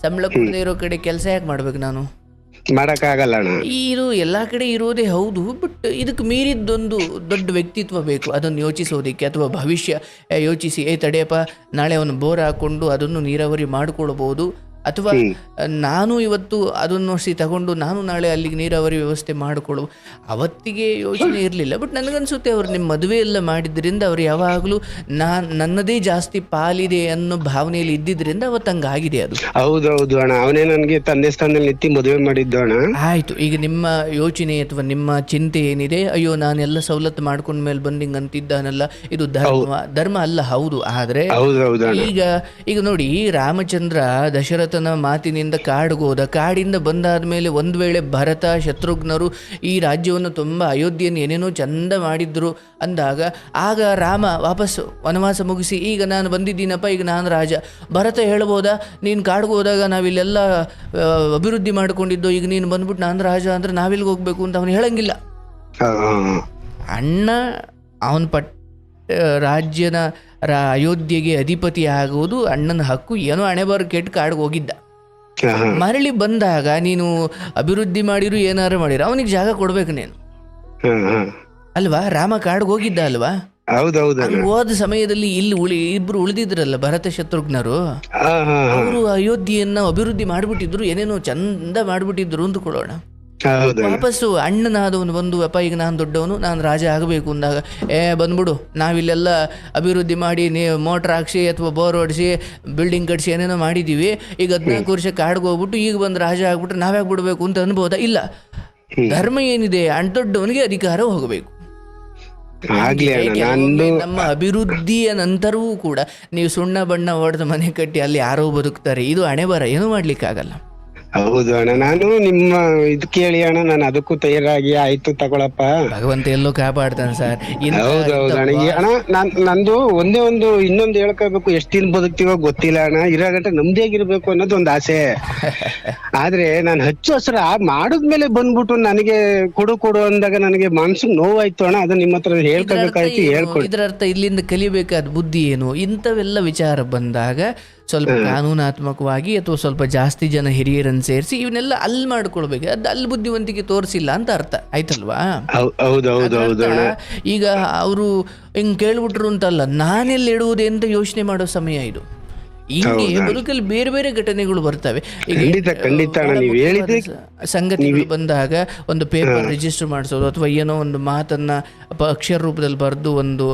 ಸಂಬಳ ಕೊಡದೇ ಇರೋ ಕಡೆ ಕೆಲಸ ಯಾಕೆ ಮಾಡ್ಬೇಕು ನಾನು? ಮಾಡಕ್ ಆಗಲ್ಲ ಅಣ್ಣ ಇದು ಎಲ್ಲ ಕಡೆ ಇರೋದೇ ಹೌದು ಬಟ್ ಇದಕ್ಕೆ ಮೀರಿದ್ದೊಂದು ದೊಡ್ಡ ವ್ಯಕ್ತಿತ್ವ ಬೇಕು. ಅದನ್ನು ಯೋಚಿಸೋದಿಕ್ಕೆ ಅಥವಾ ಭವಿಷ್ಯ ಯೋಚಿಸಿ, ಏ, ತಡೆಯಪ್ಪ, ನಾಳೆ ಅವನು ಬೋರ್ ಹಾಕೊಂಡು ಅದನ್ನು ನೀರಾವರಿ ಮಾಡಿಕೊಳ್ಬೋದು ಅಥವಾ ನಾನು ಇವತ್ತು ಅದನ್ನು ನೋಡಿಸಿ ತಗೊಂಡು ನಾನು ನಾಳೆ ಅಲ್ಲಿಗೆ ನೀರಾವರಿ ವ್ಯವಸ್ಥೆ ಮಾಡಿಕೊಳ್ಳು ಅವತ್ತಿಗೆ ಯೋಚನೆ ಇರಲಿಲ್ಲ. ಬಟ್ ನನಗನ್ಸುತ್ತೆ ಅವರು ನಿಮ್ಮ ಮದುವೆ ಎಲ್ಲ ಮಾಡಿದ್ರಿಂದ ಅವರು ಯಾವಾಗಲೂ ನಾನು ನನ್ನದೇ ಜಾಸ್ತಿ ಪಾಲಿದೆ ಅನ್ನೋ ಭಾವನೆಯಲ್ಲಿ ಇದ್ದಿದ್ರಿಂದ ಅವತ್ತು ಹಂಗಾಗಿದೆ ಅದು. ಹೌದೌದು ಅಣ್ಣ. ಅವನೇ ನನಗೆ ತಂದೆ ಸ್ಥಾನದಲ್ಲಿ ನಿತ್ತಿ ಮದುವೆ ಮಾಡಿದ್ದು ಅಣ್ಣ. ಆಯಿತು. ಈಗ ನಿಮ್ಮ ಯೋಚನೆ ಅಥವಾ ನಿಮ್ಮ ಚಿಂತೆ ಏನಿದೆ? ಅಯ್ಯೋ ನಾನು ಎಲ್ಲ ಸವಲತ್ತು ಮಾಡ್ಕೊಂಡ ಮೇಲೆ ಬಂದು ಹಿಂಗ್ ಅಂತಿದ್ದಾನಲ್ಲ. ಇದು ಧರ್ಮ ಧರ್ಮ ಅಲ್ಲ ಹೌದು. ಆದರೆ ಈಗ ಈಗ ನೋಡಿ ರಾಮಚಂದ್ರ ದಶರಥನ ಮಾತಿನಿಂದ ಕಾಡಿಗೆ ಹೋದ. ಕಾಡಿಂದ ಬಂದಾದ್ಮೇಲೆ ಒಂದು ವೇಳೆ ಭರತ ಶತ್ರುಘ್ನರು ಈ ರಾಜ್ಯವನ್ನು ತುಂಬ ಅಯೋಧ್ಯೆಯನ್ನು ಏನೇನೋ ಚಂದ ಮಾಡಿದ್ರು ಅಂದಾಗ ಆಗ ರಾಮ ವಾಪಸ್ಸು ವನವಾಸ ಮುಗಿಸಿ ಈಗ ನಾನು ಬಂದಿದ್ದೀನಪ್ಪ ಈಗ ನಾನು ರಾಜ. ಭರತ ಹೇಳ್ಬೋದಾ ನೀನು ಕಾಡಿಗೆ ಹೋದಾಗ ನಾವಿಲ್ಲೆಲ್ಲ ಅಭಿವೃದ್ಧಿ ಮಾಡಿಕೊಂಡಿದ್ದು ಈಗ ನೀನು ಬಂದ್ಬಿಟ್ಟು ನಾನು ರಾಜ ಅಂದ್ರೆ ನಾವಿಲ್ಲಿಗೆ ಹೋಗ್ಬೇಕು ಅಂತ ಅವನು ಹೇಳಂಗಿಲ್ಲ. ಅಣ್ಣ ಅವನ ಪಟ್ ರಾಜ್ಯನ ರಾ ಅಯೋಧ್ಯೆಗೆ ಅಧಿಪತಿ ಆಗುವುದು ಅಣ್ಣನ ಹಕ್ಕು. ಏನೋ ಹಣೆ ಬರೋ ಕೆಟ್ಟ ಕಾಡ್ಗೆ ಹೋಗಿದ್ದ. ಮರಳಿ ಬಂದಾಗ ನೀನು ಅಭಿವೃದ್ಧಿ ಮಾಡಿರು ಏನಾರು ಮಾಡಿರು ಅವನಿಗೆ ಜಾಗ ಕೊಡ್ಬೇಕು ನೀನು. ಅಲ್ವಾ? ರಾಮ ಕಾಡ್ಗೆ ಹೋಗಿದ್ದ ಅಲ್ವಾ? ಹೋದ ಸಮಯದಲ್ಲಿ ಇಲ್ಲಿ ಉಳಿ ಇಬ್ರು ಉಳಿದಿದ್ರಲ್ಲ ಭರತ ಶತ್ರುಘ್ನರು? ಅವರು ಅಯೋಧ್ಯೆಯನ್ನ ಅಭಿವೃದ್ಧಿ ಮಾಡಿಬಿಟ್ಟಿದ್ರು ಏನೇನೋ ಚಂದ ಮಾಡಿಬಿಟ್ಟಿದ್ರು ಅಂದುಕೊಳ್ಳೋಣ. ವಾಪಸ್ಸು ಅಣ್ಣನಾದವನು ಬಂದು ಅಪ್ಪ ಈಗ ನಾನು ದೊಡ್ಡವನು ನಾನು ರಾಜ ಆಗಬೇಕು ಅಂದಾಗ ಏ ಬಂದ್ಬಿಡು ನಾವಿಲ್ಲೆಲ್ಲ ಅಭಿವೃದ್ಧಿ ಮಾಡಿ ನೀ ಮೋಟ್ರ್ ಹಾಕ್ಸಿ ಅಥವಾ ಬೋರ್ ಹೊಡಿಸಿ ಬಿಲ್ಡಿಂಗ್ ಕಟ್ಸಿ ಏನೇನೋ ಮಾಡಿದ್ದೀವಿ ಈಗ ಹದಿನಾಲ್ಕು ವರ್ಷ ಕಾಡ್ಗೆ ಹೋಗ್ಬಿಟ್ಟು ಈಗ ಬಂದು ರಾಜ ಆಗ್ಬಿಟ್ರೆ ನಾವ್ಯಾಕೆ ಬಿಡಬೇಕು ಅಂತ ಅನ್ಬೋದಾ? ಇಲ್ಲ. ಧರ್ಮ ಏನಿದೆ ಅಣ್ಣ ದೊಡ್ಡವನಿಗೆ ಅಧಿಕಾರ ಹೋಗಬೇಕು ನಮ್ಮ ಅಭಿವೃದ್ಧಿಯ ನಂತರವೂ ಕೂಡ ನೀವು ಸುಣ್ಣ ಬಣ್ಣ ಹೊಡೆದ ಮನೆ ಕಟ್ಟಿ ಅಲ್ಲಿ ಯಾರೋ ಬದುಕ್ತಾರೆ ಇದು ಹಣೆ ಬರ ಏನೂ ಮಾಡ್ಲಿಕ್ಕಾಗಲ್ಲ. ಹೌದು ಅಣ್ಣ. ನಾನು ನಿಮ್ಮ ಇದು ಕೇಳಿ ಅಣ್ಣ ನಾನು ಅದಕ್ಕೂ ತಯಾರಾಗಿ ಆಯ್ತು ತಗೊಳಪ್ಪ. ಭಗವಂತ ಎಲ್ಲೂ ಕಾಪಾಡ್ತಾನೆ ಸರ್. ಹೌದು ಹೌದು ಅಣ್ಣ. ಈ ಅಣ್ಣ ನಾನ್ ನಂದು ಒಂದೇ ಒಂದು ಇನ್ನೊಂದು ಹೇಳ್ಕೋಬೇಕು ಎಷ್ಟು ದಿನ ಬದುಕ್ತೀವೋ ಗೊತ್ತಿಲ್ಲ ಅಣ್ಣ. ಇರೋ ಗಂಟೆ ನಮ್ದೇಗಿರ್ಬೇಕು ಅನ್ನೋದು ಒಂದು ಆಸೆ. ಆದ್ರೆ ನಾನು ಹಚ್ಚು ಹಸ್ರ ಮಾಡಿದ್ಮೇಲೆ ಬಂದ್ಬಿಟ್ಟು ನನಗೆ ಕೊಡು ಕೊಡು ಅಂದಾಗ ನನಗೆ ಮನ್ಸಿಗೆ ನೋವಾಯ್ತು ಅಣ್ಣ. ಅದನ್ನ ನಿಮ್ಮ ಹತ್ರ ಹೇಳ್ಕೋಬೇಕಾಯ್ತು ಹೇಳ್ಕೊಡಿ ಇದರ ಅರ್ಥ ಇಲ್ಲಿಂದ ಕಲಿಬೇಕಾದ ಬುದ್ಧಿ ಏನು? ಇಂಥವೆಲ್ಲ ವಿಚಾರ ಬಂದಾಗ ಸ್ವಲ್ಪ ಕಾನೂನಾತ್ಮಕವಾಗಿ ಅಥವಾ ಸ್ವಲ್ಪ ಜಾಸ್ತಿ ಜನ ಹಿರಿಯರನ್ನು ಸೇರಿಸಿ ಇವನ್ನೆಲ್ಲ ಅಲ್ಲಿ ಮಾಡ್ಕೊಳ್ಬೇಕು. ಅದು ಅಲ್ಲಿ ಬುದ್ಧಿವಂತಿಕೆ ತೋರಿಸಿಲ್ಲ ಅಂತ ಅರ್ಥ. ಆಯ್ತಲ್ವಾ? ಈಗ ಅವರು ಹಿಂಗ್ ಕೇಳ್ಬಿಟ್ರು ಅಂತಲ್ಲ ನಾನೆಲ್ಲಿ ಇಡುವುದೇ ಅಂತ ಯೋಚನೆ ಮಾಡೋ ಸಮಯ ಇದು. ಹೀಗೆ ಬದುಕಲ್ಲಿ ಬೇರೆ ಬೇರೆ ಘಟನೆಗಳು ಬರ್ತವೆ. ಇಲ್ಲಿ ಖಂಡಿತ ನೀವ್ ಸಂಗತಿಗಳು ಬಂದಾಗ ಒಂದು ಪೇಪರ್ ರಿಜಿಸ್ಟರ್ ಮಾಡಿಸೋದು ಅಥವಾ ಏನೋ ಒಂದು ಮಾತನ್ನ ಅಕ್ಷರ ರೂಪದಲ್ಲಿ ಬರೆದು ಒಂದು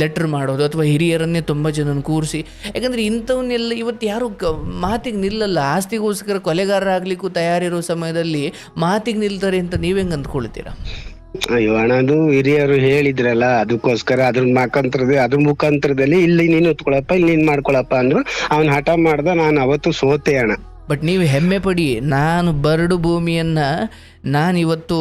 ಲೆಟರ್ ಮಾಡೋದು ಅಥವಾ ಹಿರಿಯರನ್ನೇ ತುಂಬಾ ಜನನ ಕೂರಿಸಿ. ಯಾಕಂದ್ರೆ ಇಂಥವನ್ನೆಲ್ಲ ಇವತ್ತು ಯಾರು ಮಾತಿಗೆ ನಿಲ್ಲಲ್ಲ. ಆಸ್ತಿಗೋಸ್ಕರ ಕೊಲೆಗಾರರಾಗ್ಲಿಕ್ಕೂ ತಯಾರಿರೋ ಸಮಯದಲ್ಲಿ ಮಾತಿಗೆ ನಿಲ್ತಾರೆ ಅಂತ ನೀವೆಂಗ್ ಅಂದ್ಕೊಳ್ತೀರಾ? ಅಯ್ಯೋ, ಅಣ್ಣ, ಅದು ಹಿರಿಯರು ಹೇಳಿದ್ರಲ್ಲ, ಅದಕ್ಕೋಸ್ಕರ ಅದ್ರ ಮುಖಾಂತರದ, ಅದ್ರ ಮುಖಾಂತರದಲ್ಲಿ ಇಲ್ಲಿ ನೀನು ಹೊತ್ಕೊಳಪ್ಪ ಇಲ್ಲಿ ನೀನ್ ಮಾಡ್ಕೊಳಪ್ಪ ಅಂದ್ರು ಅವ್ನ್ ಹಠ ಮಾಡ್ದ ನಾನು ಅವತ್ತು ಸೋತೆ, ಅಣ್ಣ. ಬಟ್ ನೀವು ಹೆಮ್ಮೆ ಪಡಿ, ನಾನು ಬರಡು ಭೂಮಿಯನ್ನ ನಾನು ಇವತ್ತು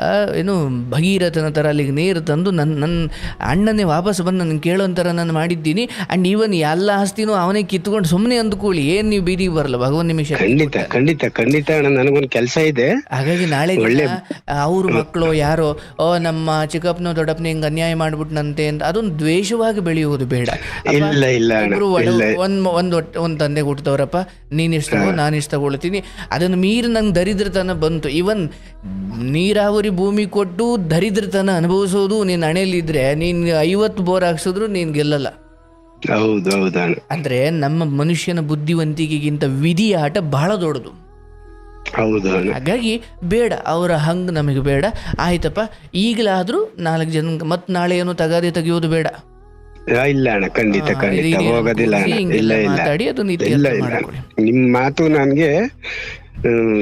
ಆ, ಏನು ಭಗೀರಥನ ಥರ ಅಲ್ಲಿಗೆ ನೀರು ತಂದು ನನ್ನ ನನ್ನ ಅಣ್ಣನೇ ವಾಪಸ್ ಬಂದು ನನ್ನ ಕೇಳೋ ಥರ ನಾನು ಮಾಡಿದ್ದೀನಿ. ಆ್ಯಂಡ್ ಈವನ್ ಎಲ್ಲ ಆಸ್ತಿನೂ ಅವನೇ ಕಿತ್ಕೊಂಡು ಸುಮ್ಮನೆ ಅಂದ್ಕೊಳ್ಳಿ ಏನು ನೀವು ಬೀದಿಗೆ ಬರಲ್ಲ ಭಗವನ್ ನಿಮಿಷ ಖಂಡಿತ ಖಂಡಿತ ಖಂಡಿತ ಅಣ್ಣ ಕೆಲಸ ಕೆಲ್ಸ ಇದೆ. ಹಾಗಾಗಿ ನಾಳೆ ಅವ್ರ ಮಕ್ಕಳು ಯಾರೋ ಓ ನಮ್ಮ ಚಿಕ್ಕಪ್ಪನ ದೊಡ್ಡಪ್ಪನ ಹಿಂಗೆ ಅನ್ಯಾಯ ಮಾಡ್ಬಿಟ್ನಂತೆ ಅಂತ ಅದೊಂದು ದ್ವೇಷವಾಗಿ ಬೆಳೆಯುವುದು ಬೇಡ. ಇಲ್ಲ ಇಲ್ಲ ಒಂದು ಒಂದು ತಂದೆ ಕೊಡ್ತವ್ರಪ್ಪ ನೀನು ಇಷ್ಟ ನಾನು ಇಷ್ಟ ತಗೊಳ್ತೀನಿ. ಅದನ್ನು ಮೀರಿ ನಂಗೆ ದರಿದ್ರತನ ಬಂತು. ಇವನ್ ನೀರಾವರಿ ಭೂಮಿ ಕೊಟ್ಟು ದರಿದ್ರತನ ಅನುಭವಿಸೋದು ನೀನು ಹಣೆಯಲ್ಲಿದ್ರೆ ನೀನ್ ಐವತ್ತು ಬೋರ್ ಹಾಕ್ಸಿದ್ರು ನೀನ್ ಗೆಲ್ಲಲ್ಲ. ಅಂದ್ರೆ ನಮ್ಮ ಮನುಷ್ಯನ ಬುದ್ಧಿವಂತಿಕೆಗಿಂತ ವಿಧಿ ಆಟ ಬಹಳ ದೊಡ್ಡದು. ಹಾಗಾಗಿ ಬೇಡ ಅವರ ಹಂಗ್ ನಮಗೆ ಬೇಡ. ಆಯ್ತಪ್ಪ ಈಗಲಾದ್ರೂ ನಾಲ್ಕು ಜನ ಮತ್ ನಾಳೆ ಏನು ತಗಾದೆ ತೆಗೆಯೋದು ಬೇಡ. ಇಲ್ಲ ಅಣ್ಣ ಖಂಡಿತ ಖಂಡಿತ ಹೋಗೋದಿಲ್ಲ ಇಲ್ಲ ಇಲ್ಲ. ಮಾತಾಡಿ ಅದನ್ನ ಇತ್ಯರ್ಥ ಇಲ್ಲ ಇಲ್ಲ. ನಿಮ್ ಮಾತು ನನ್ಗೆ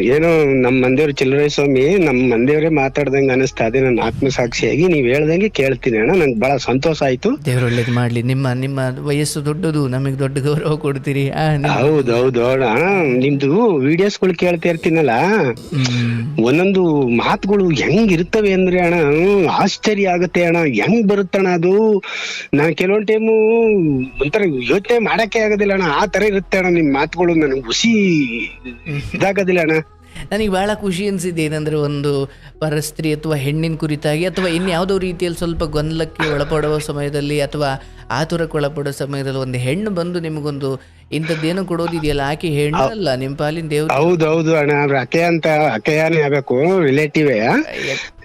ಏನೋ ನಮ್ ಮಂದಿಯವ್ರ ಚಿಲ್ಲರೆ ಸ್ವಾಮಿ ನಮ್ ಮಂದಿಯವರೇ ಮಾತಾಡ್ದಂಗ ಅನಿಸ್ತಾ ಅದೇ ನನ್ನ ಆತ್ಮಸಾಕ್ಷಿಯಾಗಿ ನೀವ್ ಹೇಳ್ದಂಗೆ ಕೇಳ್ತೀನಿ ಅಣ್ಣ ನಂಗೆ ಬಹಳ ಸಂತೋಷ ಆಯ್ತು. ದೇವ್ರ ಒಳ್ಳೇದು ಮಾಡ್ಲಿ. ನಿಮ್ಮ ನಿಮ್ಮ ವಯಸ್ಸು ದೊಡ್ಡದು ನಮಗೆ ದೊಡ್ಡ ಗೌರವ ಕೊಡ್ತೀರಿ. ಹೌದ್ ನಿಮ್ಮ- ಹೌದು ಅಣ್ಣ. ನಿಮ್ದು ವಿಡಿಯೋಸ್ಗಳು ಕೇಳ್ತಾ ಇರ್ತೀನಲ್ಲ? ಒಂದೊಂದು ಮಾತುಗಳು ಹೆಂಗ್ ಇರ್ತವೆ ಅಂದ್ರೆ ಅಣ್ಣ ಆಶ್ಚರ್ಯ ಆಗುತ್ತೆ ಅಣ್ಣ. ಹೆಂಗ್ ಬರುತ್ತಣ್ಣ ಅದು? ನಾನ್ ಕೆಲವೊಂದ್ ಟೈಮು ಒಂಥರ ಯೋಚನೆ ಮಾಡಕ್ಕೆ ಆಗೋದಿಲ್ಲ ಅಣ್ಣ. ಆ ತರ ಇರುತ್ತೆ ಅಣ್ಣ ನಿಮ್ ಮಾತುಗಳು ನನಗೆ ಹುಸಿ ಇದಾಗೋದಿಲ್ಲ ಅಣ್ಣ. ನನಗೆ ಬಹಳ ಖುಷಿ ಅನಿಸಿದ್ದು ಏನಂದ್ರೆ ಒಂದು ಪರಸ್ತ್ರೀ ಅಥವಾ ಹೆಣ್ಣಿನ ಕುರಿತಾಗಿ ಅಥವಾ ಇನ್ಯಾವುದೋ ರೀತಿಯಲ್ಲಿ ಸ್ವಲ್ಪ ಗೊಂದಲಕ್ಕೆ ಒಳಪಡುವ ಸಮಯದಲ್ಲಿ ಅಥವಾ ಆತುರಕ್ಕೆ ಒಳಪಡುವ ಸಮಯದಲ್ಲಿ ಒಂದು ಹೆಣ್ಣು ಬಂದು ನಿಮಗೊಂದು ಇಂಥದ್ದೇನೋ ಕೊಡೋದಿದೆಯಲ್ಲ ಆಕೆ ಹೇಳಲ್ಲ ನಿಮ್ ಪಾಲಿನ ದೇವ್ರು. ಹೌದು ಹೌದು ಅಣ್ಣ ಅವ್ರ ಅಕೆ ಅಂತ ಅಕೆಯಾನೇ ಆಗ್ಬೇಕು ರಿಲೇಟಿವೇ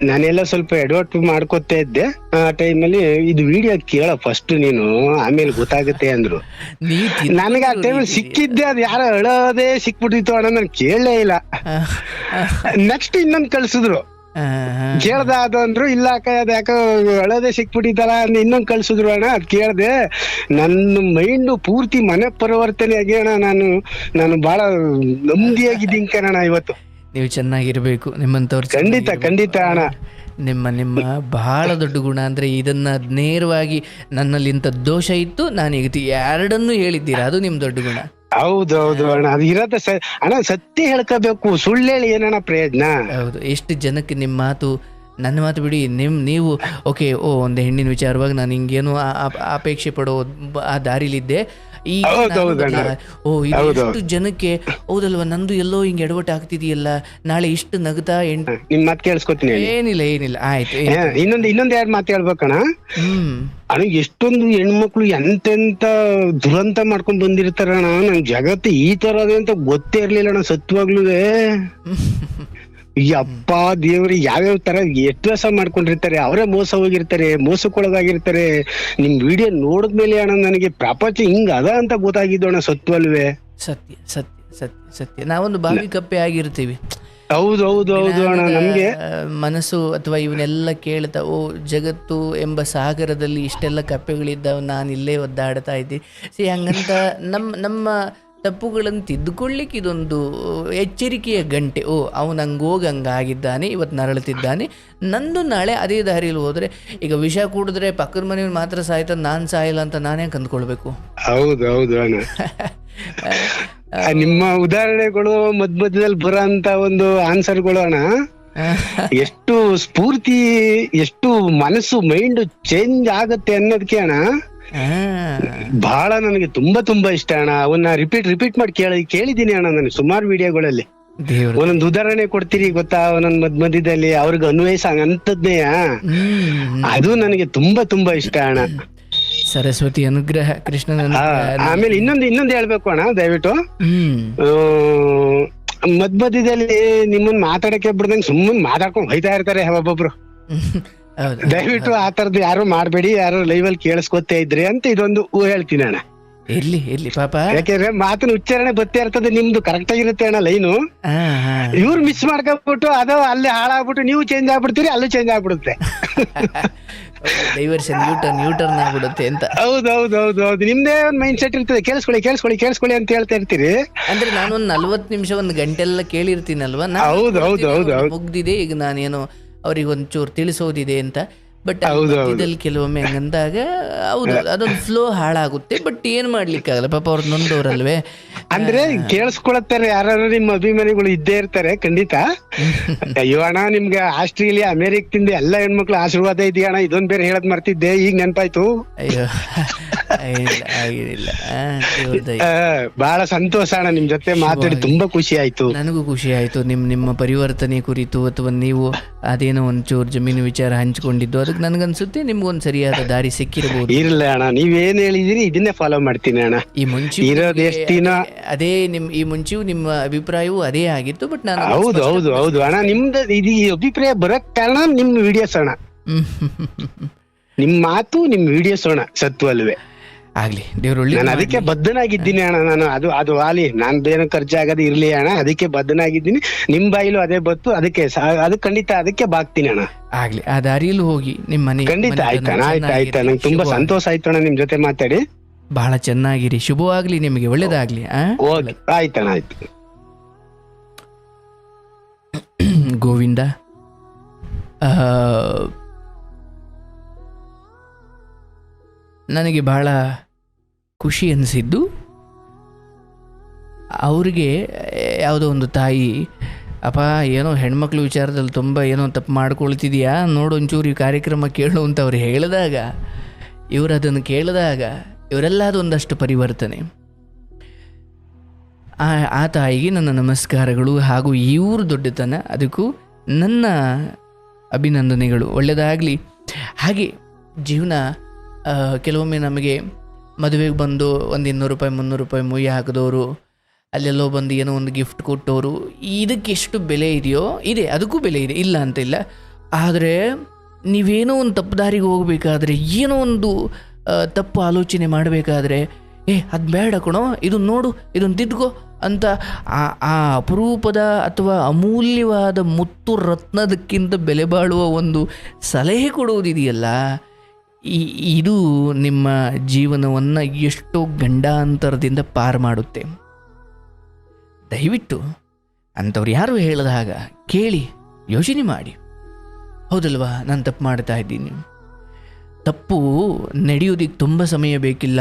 ನಾನೆಲ್ಲ ಸ್ವಲ್ಪ ಎಡವಟ್ ಮಾಡ್ಕೊತಾ ಇದ್ದೆ. ಆ ಟೈಮಲ್ಲಿ ಇದು ವಿಡಿಯೋ ಕೇಳ ಫಸ್ಟ್ ನೀನು ಆಮೇಲೆ ಗೊತ್ತಾಗುತ್ತೆ ಅಂದ್ರು. ನನಗೆ ಆ ಟೈಮಲ್ಲಿ ಸಿಕ್ಕಿದ್ದೆ ಅದು ಯಾರೋ ಹೇಳೋದೇ ಸಿಕ್ಬಿಟ್ಟಿತ್ತು ಅಣ್ಣ ನಾನು ಕೇಳಲೇ ಇಲ್ಲ. ನೆಕ್ಸ್ಟ್ ಇನ್ನೊಂದ್ ಕಳ್ಸಿದ್ರು. ಕೇಳ್ದ ಅದು ಅಂದ್ರು ಇಲ್ಲ ಅಕ್ಕ ಅದ್ ಯಾಕೋ ಹಳದೆ ಸಿಕ್ಬಿಟ್ಟಿದ್ದಲ್ಲ ಅಂದ್ ಇನ್ನೊಂದ್ ಕಳ್ಸಿದ್ರು ಅಣ್ಣ ಅದ್ ಕೇಳ್ದೆ ನನ್ನ ಮೈಂಡ್ ಪೂರ್ತಿ ಮನೆ ಪರಿವರ್ತನೆ ಆಗಿ ಅಣ್ಣ ನಾನು ನಾನು ಬಹಳ ನೆಮ್ಮದಿಯಾಗಿದ್ದೀನಿ ಕಣಣ್ಣ ಇವತ್ತು. ನೀವು ಚೆನ್ನಾಗಿರ್ಬೇಕು ನಿಮ್ಮಂತವ್ರು ಖಂಡಿತ ಖಂಡಿತ ಅಣ್ಣ. ನಿಮ್ಮ ನಿಮ್ಮ ಬಹಳ ದೊಡ್ಡ ಗುಣ ಅಂದ್ರೆ ಇದನ್ನ ನೇರವಾಗಿ ನನ್ನಲ್ಲಿ ಇಂಥ ದೋಷ ಇತ್ತು ನಾನು ಈಗ ಎರಡನ್ನೂ ಹೇಳಿದ್ದೀರಾ ಅದು ನಿಮ್ಮ ದೊಡ್ಡ ಗುಣ. ಹೌದು ಹೌದು ಅಣ್ಣ. ಅದು ಇರತ್ತೆ ಸ ಅಣ್ಣ ಸತ್ಯ ಹೇಳ್ಕೋಬೇಕು. ಸುಳ್ಳು ಹೇಳಿ ಏನಣ್ಣ ಪ್ರಯೋಜನ ಹೌದು ಎಷ್ಟು ಜನಕ್ಕೆ ನಿಮ್ಮ ಮಾತು ನನ್ನ ಮಾತು ಬಿಡಿ. ನಿಮ್ ನೀವು ಓಕೆ ಓ ಒಂದು ಹೆಣ್ಣಿನ ವಿಚಾರವಾಗಿ ನಾನು ಹಿಂಗೇನು ಆ- ಆ- ಅಪೇಕ್ಷೆ ಪಡೋ ಬ- ಆ ದಾರಿಲಿದ್ದೆ. ನಾನು. ಬದಲಾ- ಓ ಇದು ಎಷ್ಟು ಜನಕ್ಕೆ ಹೌದಲ್ವಾ? ನಂದು ಎಲ್ಲೋ ಹಿಂಗ್ ಎಡವಟ್ಟು ಆಗ್ತಿದೆಯಲ್ಲ ನಾಳೆ ಇಷ್ಟು ನಗ್ತಾ ಎಂಟು ನಿಮ್ ಮಾತ್ ಕೇಳಿಸ್ಕೊತೀನಿ ಏನಿಲ್ಲ ಏನಿಲ್ಲ ಆಯ್ತು ಇನ್ನೊಂದು ಇನ್ನೊಂದು ಯಾರು ಮಾತು ಹೇಳ್ಬೇಕಣ್ಣ? ಹ್ಮ್. ಅಣ್ಣ ಎಷ್ಟೊಂದು ಹೆಣ್ಮಕ್ಳು ಎಂತೆಂತ ದುರಂತ ಮಾಡ್ಕೊಂಡ್ ಬಂದಿರ್ತಾರಣ್ಣ. ನಂಗೆ ಜಗತ್ತು ಈ ತರ ಅದೇ ಅಂತ ಗೊತ್ತೇ ಇರ್ಲಿಲ್ಲ ಅಣ್ಣ ಸತ್ವಾಗ್ಲೂವೆ. ಯಪ್ಪ ದೇವ್ರಿ ಯಾವ್ಯಾವ ತರ ಎಷ್ಟು ವರ್ಷ ಮಾಡ್ಕೊಂಡಿರ್ತಾರೆ ಅವರೇ ಮೋಸ ಹೋಗಿರ್ತಾರೆ ಮೋಸಕ್ಕೊಳಗಾಗಿರ್ತಾರೆ. ನಿಮ್ ವಿಡಿಯೋ ನೋಡಿದ್ಮೇಲೆ ಅಣ್ಣ ನನಗೆ ಪ್ರಪಂಚ ಹಿಂಗ ಅದ ಅಂತ ಗೊತ್ತಾಗಿದ್ದು ಅಣ್ಣ ಸತ್ವಲ್ವೇ. ಸತ್ಯ ಸತ್ಯ ಸತ್ಯ ಸತ್ಯ. ನಾವೊಂದು ಬಾವಿ ಕಪ್ಪೆ ಆಗಿರ್ತೀವಿ. ಹೌದು ಹೌದು ಹೌದು ಅಣ್ಣ ನಮ್ಗೆ. ಮನಸ್ಸು ಅಥವಾ ಇವನ್ನೆಲ್ಲ ಕೇಳ್ತಾ ಓ ಜಗತ್ತು ಎಂಬ ಸಾಗರದಲ್ಲಿ ಇಷ್ಟೆಲ್ಲ ಕಪ್ಪೆಗಳಿದ್ದಾವ ನಾನು ಇಲ್ಲೇ ಒದ್ದಾಡ್ತಾ ಇದ್ದೆ. ಸಿ ಹಂಗಂತ ನಮ್ಮ ನಮ್ಮ ತಪ್ಪುಗಳನ್ನು ತಿದ್ದುಕೊಳ್ಳಿಕ್ಕೆ ಇದೊಂದು ಎಚ್ಚರಿಕೆಯ ಗಂಟೆ. ಓ ಅವನು ಹಂಗೋಗಿ ಹಂಗಾಗಿದ್ದಾನೆ ಇವತ್ತು ನರಳುತ್ತಿದ್ದಾನೆ ನಂದು ನಾಳೆ ಅದೇ ದಾರಿಯಲ್ಲಿ ಹೋದರೆ ಈಗ ವಿಷ ಕುಡಿದ್ರೆ ಪಕ್ಕದ ಮನೆಯವ್ರು ಮಾತ್ರ ಸಾಯ್ತಾನೆ ನಾನು ಸಾಯಿಲ್ಲ ಅಂತ ನಾನೇ ಕಂದ್ಕೊಳ್ಬೇಕು ಹೌದು ಹೌದು ನಿಮ್ಮ ಉದಾಹರಣೆಗಳು ಮಧ್ಯ ಮಧ್ಯದಲ್ಲಿ ಬರೋಂತ ಒಂದು ಆನ್ಸರ್ಗಳು ಅಣ್ಣ. ಎಷ್ಟು ಸ್ಫೂರ್ತಿ ಎಷ್ಟು ಮನಸ್ಸು ಮೈಂಡ್ ಚೇಂಜ್ ಆಗತ್ತೆ ಅನ್ನೋದಕ್ಕೆ ಅಣ್ಣ ಬಹಳ ನನಗೆ ತುಂಬಾ ತುಂಬಾ ಇಷ್ಟ ಅಣ್ಣ. ಅವನ್ನ ರಿಪೀಟ್ ರಿಪೀಟ್ ಮಾಡಿ ಕೇಳಿ ಕೇಳಿದೀನಿ ಅಣ್ಣ ನನಗೆ ಸುಮಾರು ವಿಡಿಯೋಗಳಲ್ಲಿ ಒಂದೊಂದು ಉದಾಹರಣೆ ಕೊಡ್ತೀರಿ ಗೊತ್ತಾ? ಒಂದೊಂದ್ ಮದ್ ಮಧ್ಯದಲ್ಲಿ ಅವ್ರಿಗೆ ಅನ್ವಯಿಸ ಅಂತದ್ನೇ. ಅದು ನನಗೆ ತುಂಬಾ ತುಂಬಾ ಇಷ್ಟ ಅಣ್ಣ. ಸರಸ್ವತಿ ಅನುಗ್ರಹ ಕೃಷ್ಣನ ಆಮೇಲೆ ಇನ್ನೊಂದು ಇನ್ನೊಂದು ಹೇಳ್ಬೇಕು ಅಣ್ಣ ದಯವಿಟ್ಟು. ಮದ್ ಮಧ್ಯ ಮಧ್ಯದಲ್ಲಿ ನಿಮ್ಮನ್ನ ಮಾತಾಡಕ್ಕೆ ಬಿಡ್ದಂಗೆ ಸುಮ್ಮನೆ ಮಾತಾಡ್ಕೊಂಡು ಹೋಯ್ತಾ ಇರ್ತಾರೆ ಒಬ್ಬೊಬ್ರು. ದಯವಿಟ್ಟು ಆ ತರದ್ದು ಯಾರು ಮಾಡಬೇಡಿ ಯಾರು ಲೈವ್ ಅಲ್ಲಿ ಕೇಳಿಸ್ಕೊತೇ ಇದ್ರಿ ಅಂತ ಇದೊಂದು ಊಹ ಹೇಳ್ತೀನಿ ಅಣ್ಣ. ಇರ್ಲಿ ಇರ್ಲಿ ಪಾಪ. ಯಾಕೆಂದ್ರೆ ಮಾತಿನ ಉಚ್ಚಾರಣೆ ಬತ್ತೇ ಇರ್ತದೆ ನಿಮ್ದು ಕರೆಕ್ಟ್ ಆಗಿರುತ್ತೆ ಅಣ್ಣ ಲೈನು. ಇವ್ರು ಮಿಸ್ ಮಾಡ್ಕೊಂಡ್ಬಿಟ್ಟು ಅದು ಅಲ್ಲಿ ಹಾಳಾಗ್ಬಿಟ್ಟು ನೀವು ಚೇಂಜ್ ಆಗ್ಬಿಡ್ತೀರಿ ಅಲ್ಲೂ ಚೇಂಜ್ ಆಗ್ಬಿಡುತ್ತೆ. ಡೈವರ್ಷನ್ ಯೂಟರ್ನ್ ಯೂಟರ್ನ್ ಆಗ್ಬಿಡುತ್ತೆ ಅಂತ. ಹೌದು ಹೌದು ಹೌದು ಹೌದು ನಿಮ್ದೇ ಒಂದು ಮೈಂಡ್ ಸೆಟ್ ಇರ್ತದೆ ಕೇಳಿಸ್ಕೊಳ್ಳಿ ಕೇಳಿಸ್ಕೊಳ್ಳಿ ಕೇಳಿಸ್ಕೊಳ್ಳಿ ಅಂತ ಹೇಳ್ತಾ ಇರ್ತೀರಿ. ಅಂದ್ರೆ ನಾನು ಒಂದ್ ನಲ್ವತ್ ನಿಮಿಷ ಒಂದು ಗಂಟೆ ಎಲ್ಲ ಕೇಳಿರ್ತೀನಲ್ವಾ ಹೌದು, ಹೌದು, ಹೌದು. ಮುಗ್ದಿದೆ ಈಗ ನಾನೇನು ಅವ್ರಿಗೆ ಒಂಚೂರು ತಿಳಿಸೋದಿದೆ ಅಂತ. ಬಟ್ ಹೌದು. ಕೆಲವೊಮ್ಮೆ ಹಂಗಂದಾಗ ಹೌದು ಅದೊಂದು ಫ್ಲೋ ಹಾಳಾಗುತ್ತೆ. ಬಟ್ ಏನ್ ಮಾಡ್ಲಿಕ್ಕಾಗಲ್ಲ? ಪಾಪ ಅವ್ರು ನೊಂದವ್ರಲ್ವೇ. ಅಂದ್ರೆ ಕೇಳಿಸ್ಕೊಳತ್ತಾರೆ ಯಾರು ನಿಮ್ಮ ಅಭಿಮಾನಿಗಳು ಇದ್ದೇ ಇರ್ತಾರೆ ಖಂಡಿತ. ಅಯ್ಯೋ ಅಣ್ಣ ನಿಮ್ಗೆ ಆಸ್ಟ್ರೇಲಿಯಾ ಅಮೆರಿಕದಿಂದ ಎಲ್ಲ ಹೆಣ್ಮಕ್ಳು ಆಶೀರ್ವಾದ ಇದೆಯಾ ಅಣ್ಣ? ಇದೊಂದ್ ಬೇರೆ ಹೇಳದ್ ಮರ್ತಿದ್ದೆ ಈಗ ನೆನ್ಪಾಯ್ತು. ಅಯ್ಯೋ. ಇಲ್ಲ ಆಗಿರಲಿಲ್ಲ. ಬಹಳ ಸಂತೋಷ ಅಣ್ಣ ನಿಮ್ ಜೊತೆ ಮಾತಾಡಿ ತುಂಬಾ ಖುಷಿ ಆಯ್ತು. ನನಗೂ ಖುಷಿ ಆಯ್ತು. ನಿಮ್ ನಿಮ್ಮ ಪರಿವರ್ತನೆ ಕುರಿತು ಅಥವಾ ನೀವು ಅದೇನೋ ಒಂಚೂರು ಜಮೀನು ವಿಚಾರ ಹಂಚಿಕೊಂಡಿದ್ದು ಅದಕ್ಕೆ ನನಗನ್ಸುತ್ತೆ ನಿಮ್ಗೊಂದು ಸರಿಯಾದ ದಾರಿ ಸಿಕ್ಕಿರಬಹುದು ಇರಲ್ಲ ಅಣ್ಣ ನೀವೇನ್ ಹೇಳಿದಿರಿ ಇದನ್ನೇ ಫಾಲೋ ಮಾಡ್ತೀನಿ ಅಣ್ಣ. ಈ ಮುಂಚೆ ಅದೇ ನಿಮ್ ಈ ಮುಂಚೆ ನಿಮ್ಮ ಅಭಿಪ್ರಾಯವೂ ಅದೇ ಆಗಿತ್ತು ಬಟ್ ನಾನು ಹೌದು ಹೌದು ಹೌದು ಅಣ್ಣ ನಿಮ್ದು ಇದು ಈ ಅಭಿಪ್ರಾಯ ಬರಕ್ ಕಾರಣ ನಿಮ್ ವಿಡಿಯೋಸ್ ಅಣ್ಣ. ನಿಮ್ ಮಾತು ನಿಮ್ ವಿಡಿಯೋಸ್ ಅಣ್ಣ ಸತ್ತು ಅಲ್ವೇ ಆಗ್ಲಿ ದೇವ್ರೊಳ್ಳಿ ನಾನು ಅದಕ್ಕೆ ಬದ್ಧನಾಗಿದ್ದೀನಿ ಅಣ್ಣ ನಾನು ಅದು ಅದು ಆಲಿ ನಾನು ಬೇರೆ ಖರ್ಚಾಗದ ಇರ್ಲಿ ಅಣ್ಣ ಅದಕ್ಕೆ ಬದ್ಧನಾಗಿದ್ದೀನಿ. ನಿಮ್ ಬಾಯಿಲು ಅದೇ ಬತ್ತು ಅದಕ್ಕೆ ಅದು ಖಂಡಿತ ಅದಕ್ಕೆ ಬಾಗ್ತೀನಿ ಅಣ್ಣ. ಆಗ್ಲಿ ಆ ದಾರಿಯಲ್ಲಿ ಹೋಗಿ ನಿಮ್ಮ ಮನೆ ಖಂಡಿತ ಆಯ್ತಾ ಆಯ್ತಣ್ಣ ಆಯ್ತು ಆಯ್ತು ನಂಗೆ ತುಂಬಾ ಸಂತೋಷ ಆಯ್ತು ಅಣ್ಣ ನಿಮ್ ಜೊತೆ ಮಾತಾಡಿ. ಬಹಳ ಚೆನ್ನಾಗಿರಿ. ಶುಭವಾಗ್ಲಿ ನಿಮಗೆ ಒಳ್ಳೇದಾಗ್ಲಿ ಆಯ್ತಣ್ಣ ಆಯ್ತು ಗೋವಿಂದ ನನಗೆ ಬಹಳ ಖುಷಿ ಅನಿಸಿದ್ದು. ಅವರಿಗೆ ಯಾವುದೋ ಒಂದು ತಾಯಿ, ಅಪ್ಪ, ಏನೋ ಹೆಣ್ಮಕ್ಳು ವಿಚಾರದಲ್ಲಿ ತುಂಬ ಏನೋ ತಪ್ಪು ಮಾಡ್ಕೊಳ್ತಿದೆಯಾ? ನೋಡು ಒಂಚೂರು ಈ ಕಾರ್ಯಕ್ರಮ ಕೇಳು ಅಂತ ಅವ್ರು ಹೇಳಿದಾಗ, ಇವರು ಅದನ್ನು ಕೇಳಿದಾಗ ಇವರೆಲ್ಲ ಅದೊಂದಷ್ಟು ಪರಿವರ್ತನೆ. ಆ ಆ ತಾಯಿಗೆ ನನ್ನ ನಮಸ್ಕಾರಗಳು ಹಾಗೂ ಇವ್ರ ದೊಡ್ಡತನ, ಅದಕ್ಕೂ ನನ್ನ ಅಭಿನಂದನೆಗಳು. ಒಳ್ಳೆಯದಾಗಲಿ ಹಾಗೆ ಜೀವನ ಕೆಲವೊಮ್ಮೆ ನಮಗೆ ಮದುವೆಗೆ ಬಂದು ಒಂದು ಇನ್ನೂರು ರೂಪಾಯಿ, ಮುನ್ನೂರು ರೂಪಾಯಿ ಮುಯ್ಯ ಹಾಕಿದವರು, ಅಲ್ಲೆಲ್ಲೋ ಬಂದು ಏನೋ ಒಂದು ಗಿಫ್ಟ್ ಕೊಟ್ಟವರು, ಇದಕ್ಕೆ ಎಷ್ಟು ಬೆಲೆ ಇದೆಯೋ, ಇದೆ, ಅದಕ್ಕೂ ಬೆಲೆ ಇದೆ, ಇಲ್ಲ ಅಂತ ಇಲ್ಲ. ಆದರೆ ನೀವೇನೋ ಒಂದು ತಪ್ಪು ದಾರಿಗೆ ಹೋಗಬೇಕಾದ್ರೆ, ಏನೋ ಒಂದು ತಪ್ಪು ಆಲೋಚನೆ ಮಾಡಬೇಕಾದ್ರೆ, ಏ, ಅದು ಬೇಡ ಕಣೋ ಇದನ್ನು ನೋಡು ಇದನ್ನು ತಿದ್ಕೋ ಅಂತ ಆ ಆ ಅಪರೂಪದ ಅಥವಾ ಅಮೂಲ್ಯವಾದ ಮುತ್ತು ರತ್ನದಕ್ಕಿಂತ ಬೆಲೆ ಬಾಳುವ ಒಂದು ಸಲಹೆ ಕೊಡುವುದಿದೆಯಲ್ಲ ಇದು ನಿಮ್ಮ ಜೀವನವನ್ನು ಎಷ್ಟೋ ಗಂಡಾಂತರದಿಂದ ಪಾರು ಮಾಡುತ್ತೆ. ದಯವಿಟ್ಟು ಅಂಥವ್ರು ಯಾರು ಹೇಳಿದ ಹಾಗ ಕೇಳಿ, ಯೋಚನೆ ಮಾಡಿ. ಹೌದಲ್ವಾ? ನಾನು ತಪ್ಪು ಮಾಡ್ತಾ ಇದ್ದೀನಿ. ತಪ್ಪು ನಡೆಯೋದಿಕ್ಕೆ ತುಂಬ ಸಮಯ ಬೇಕಿಲ್ಲ.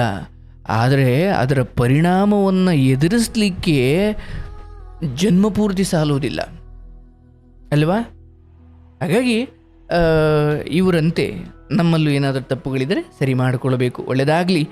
ಆದರೆ ಅದರ ಪರಿಣಾಮವನ್ನು ಎದುರಿಸಲಿಕ್ಕೆ ಜನ್ಮಪೂರ್ತಿ ಸಾಲುವುದಿಲ್ಲ. ಅಲ್ವಾ? ಹಾಗಾಗಿ ಇವರಂತೆ ನಮ್ಮಲ್ಲೂ ಏನಾದರೂ ತಪ್ಪುಗಳಿದ್ದರೆ ಸರಿ ಮಾಡಿಕೊಳ್ಳಬೇಕು. ಒಳ್ಳೆಯದಾಗಲಿ.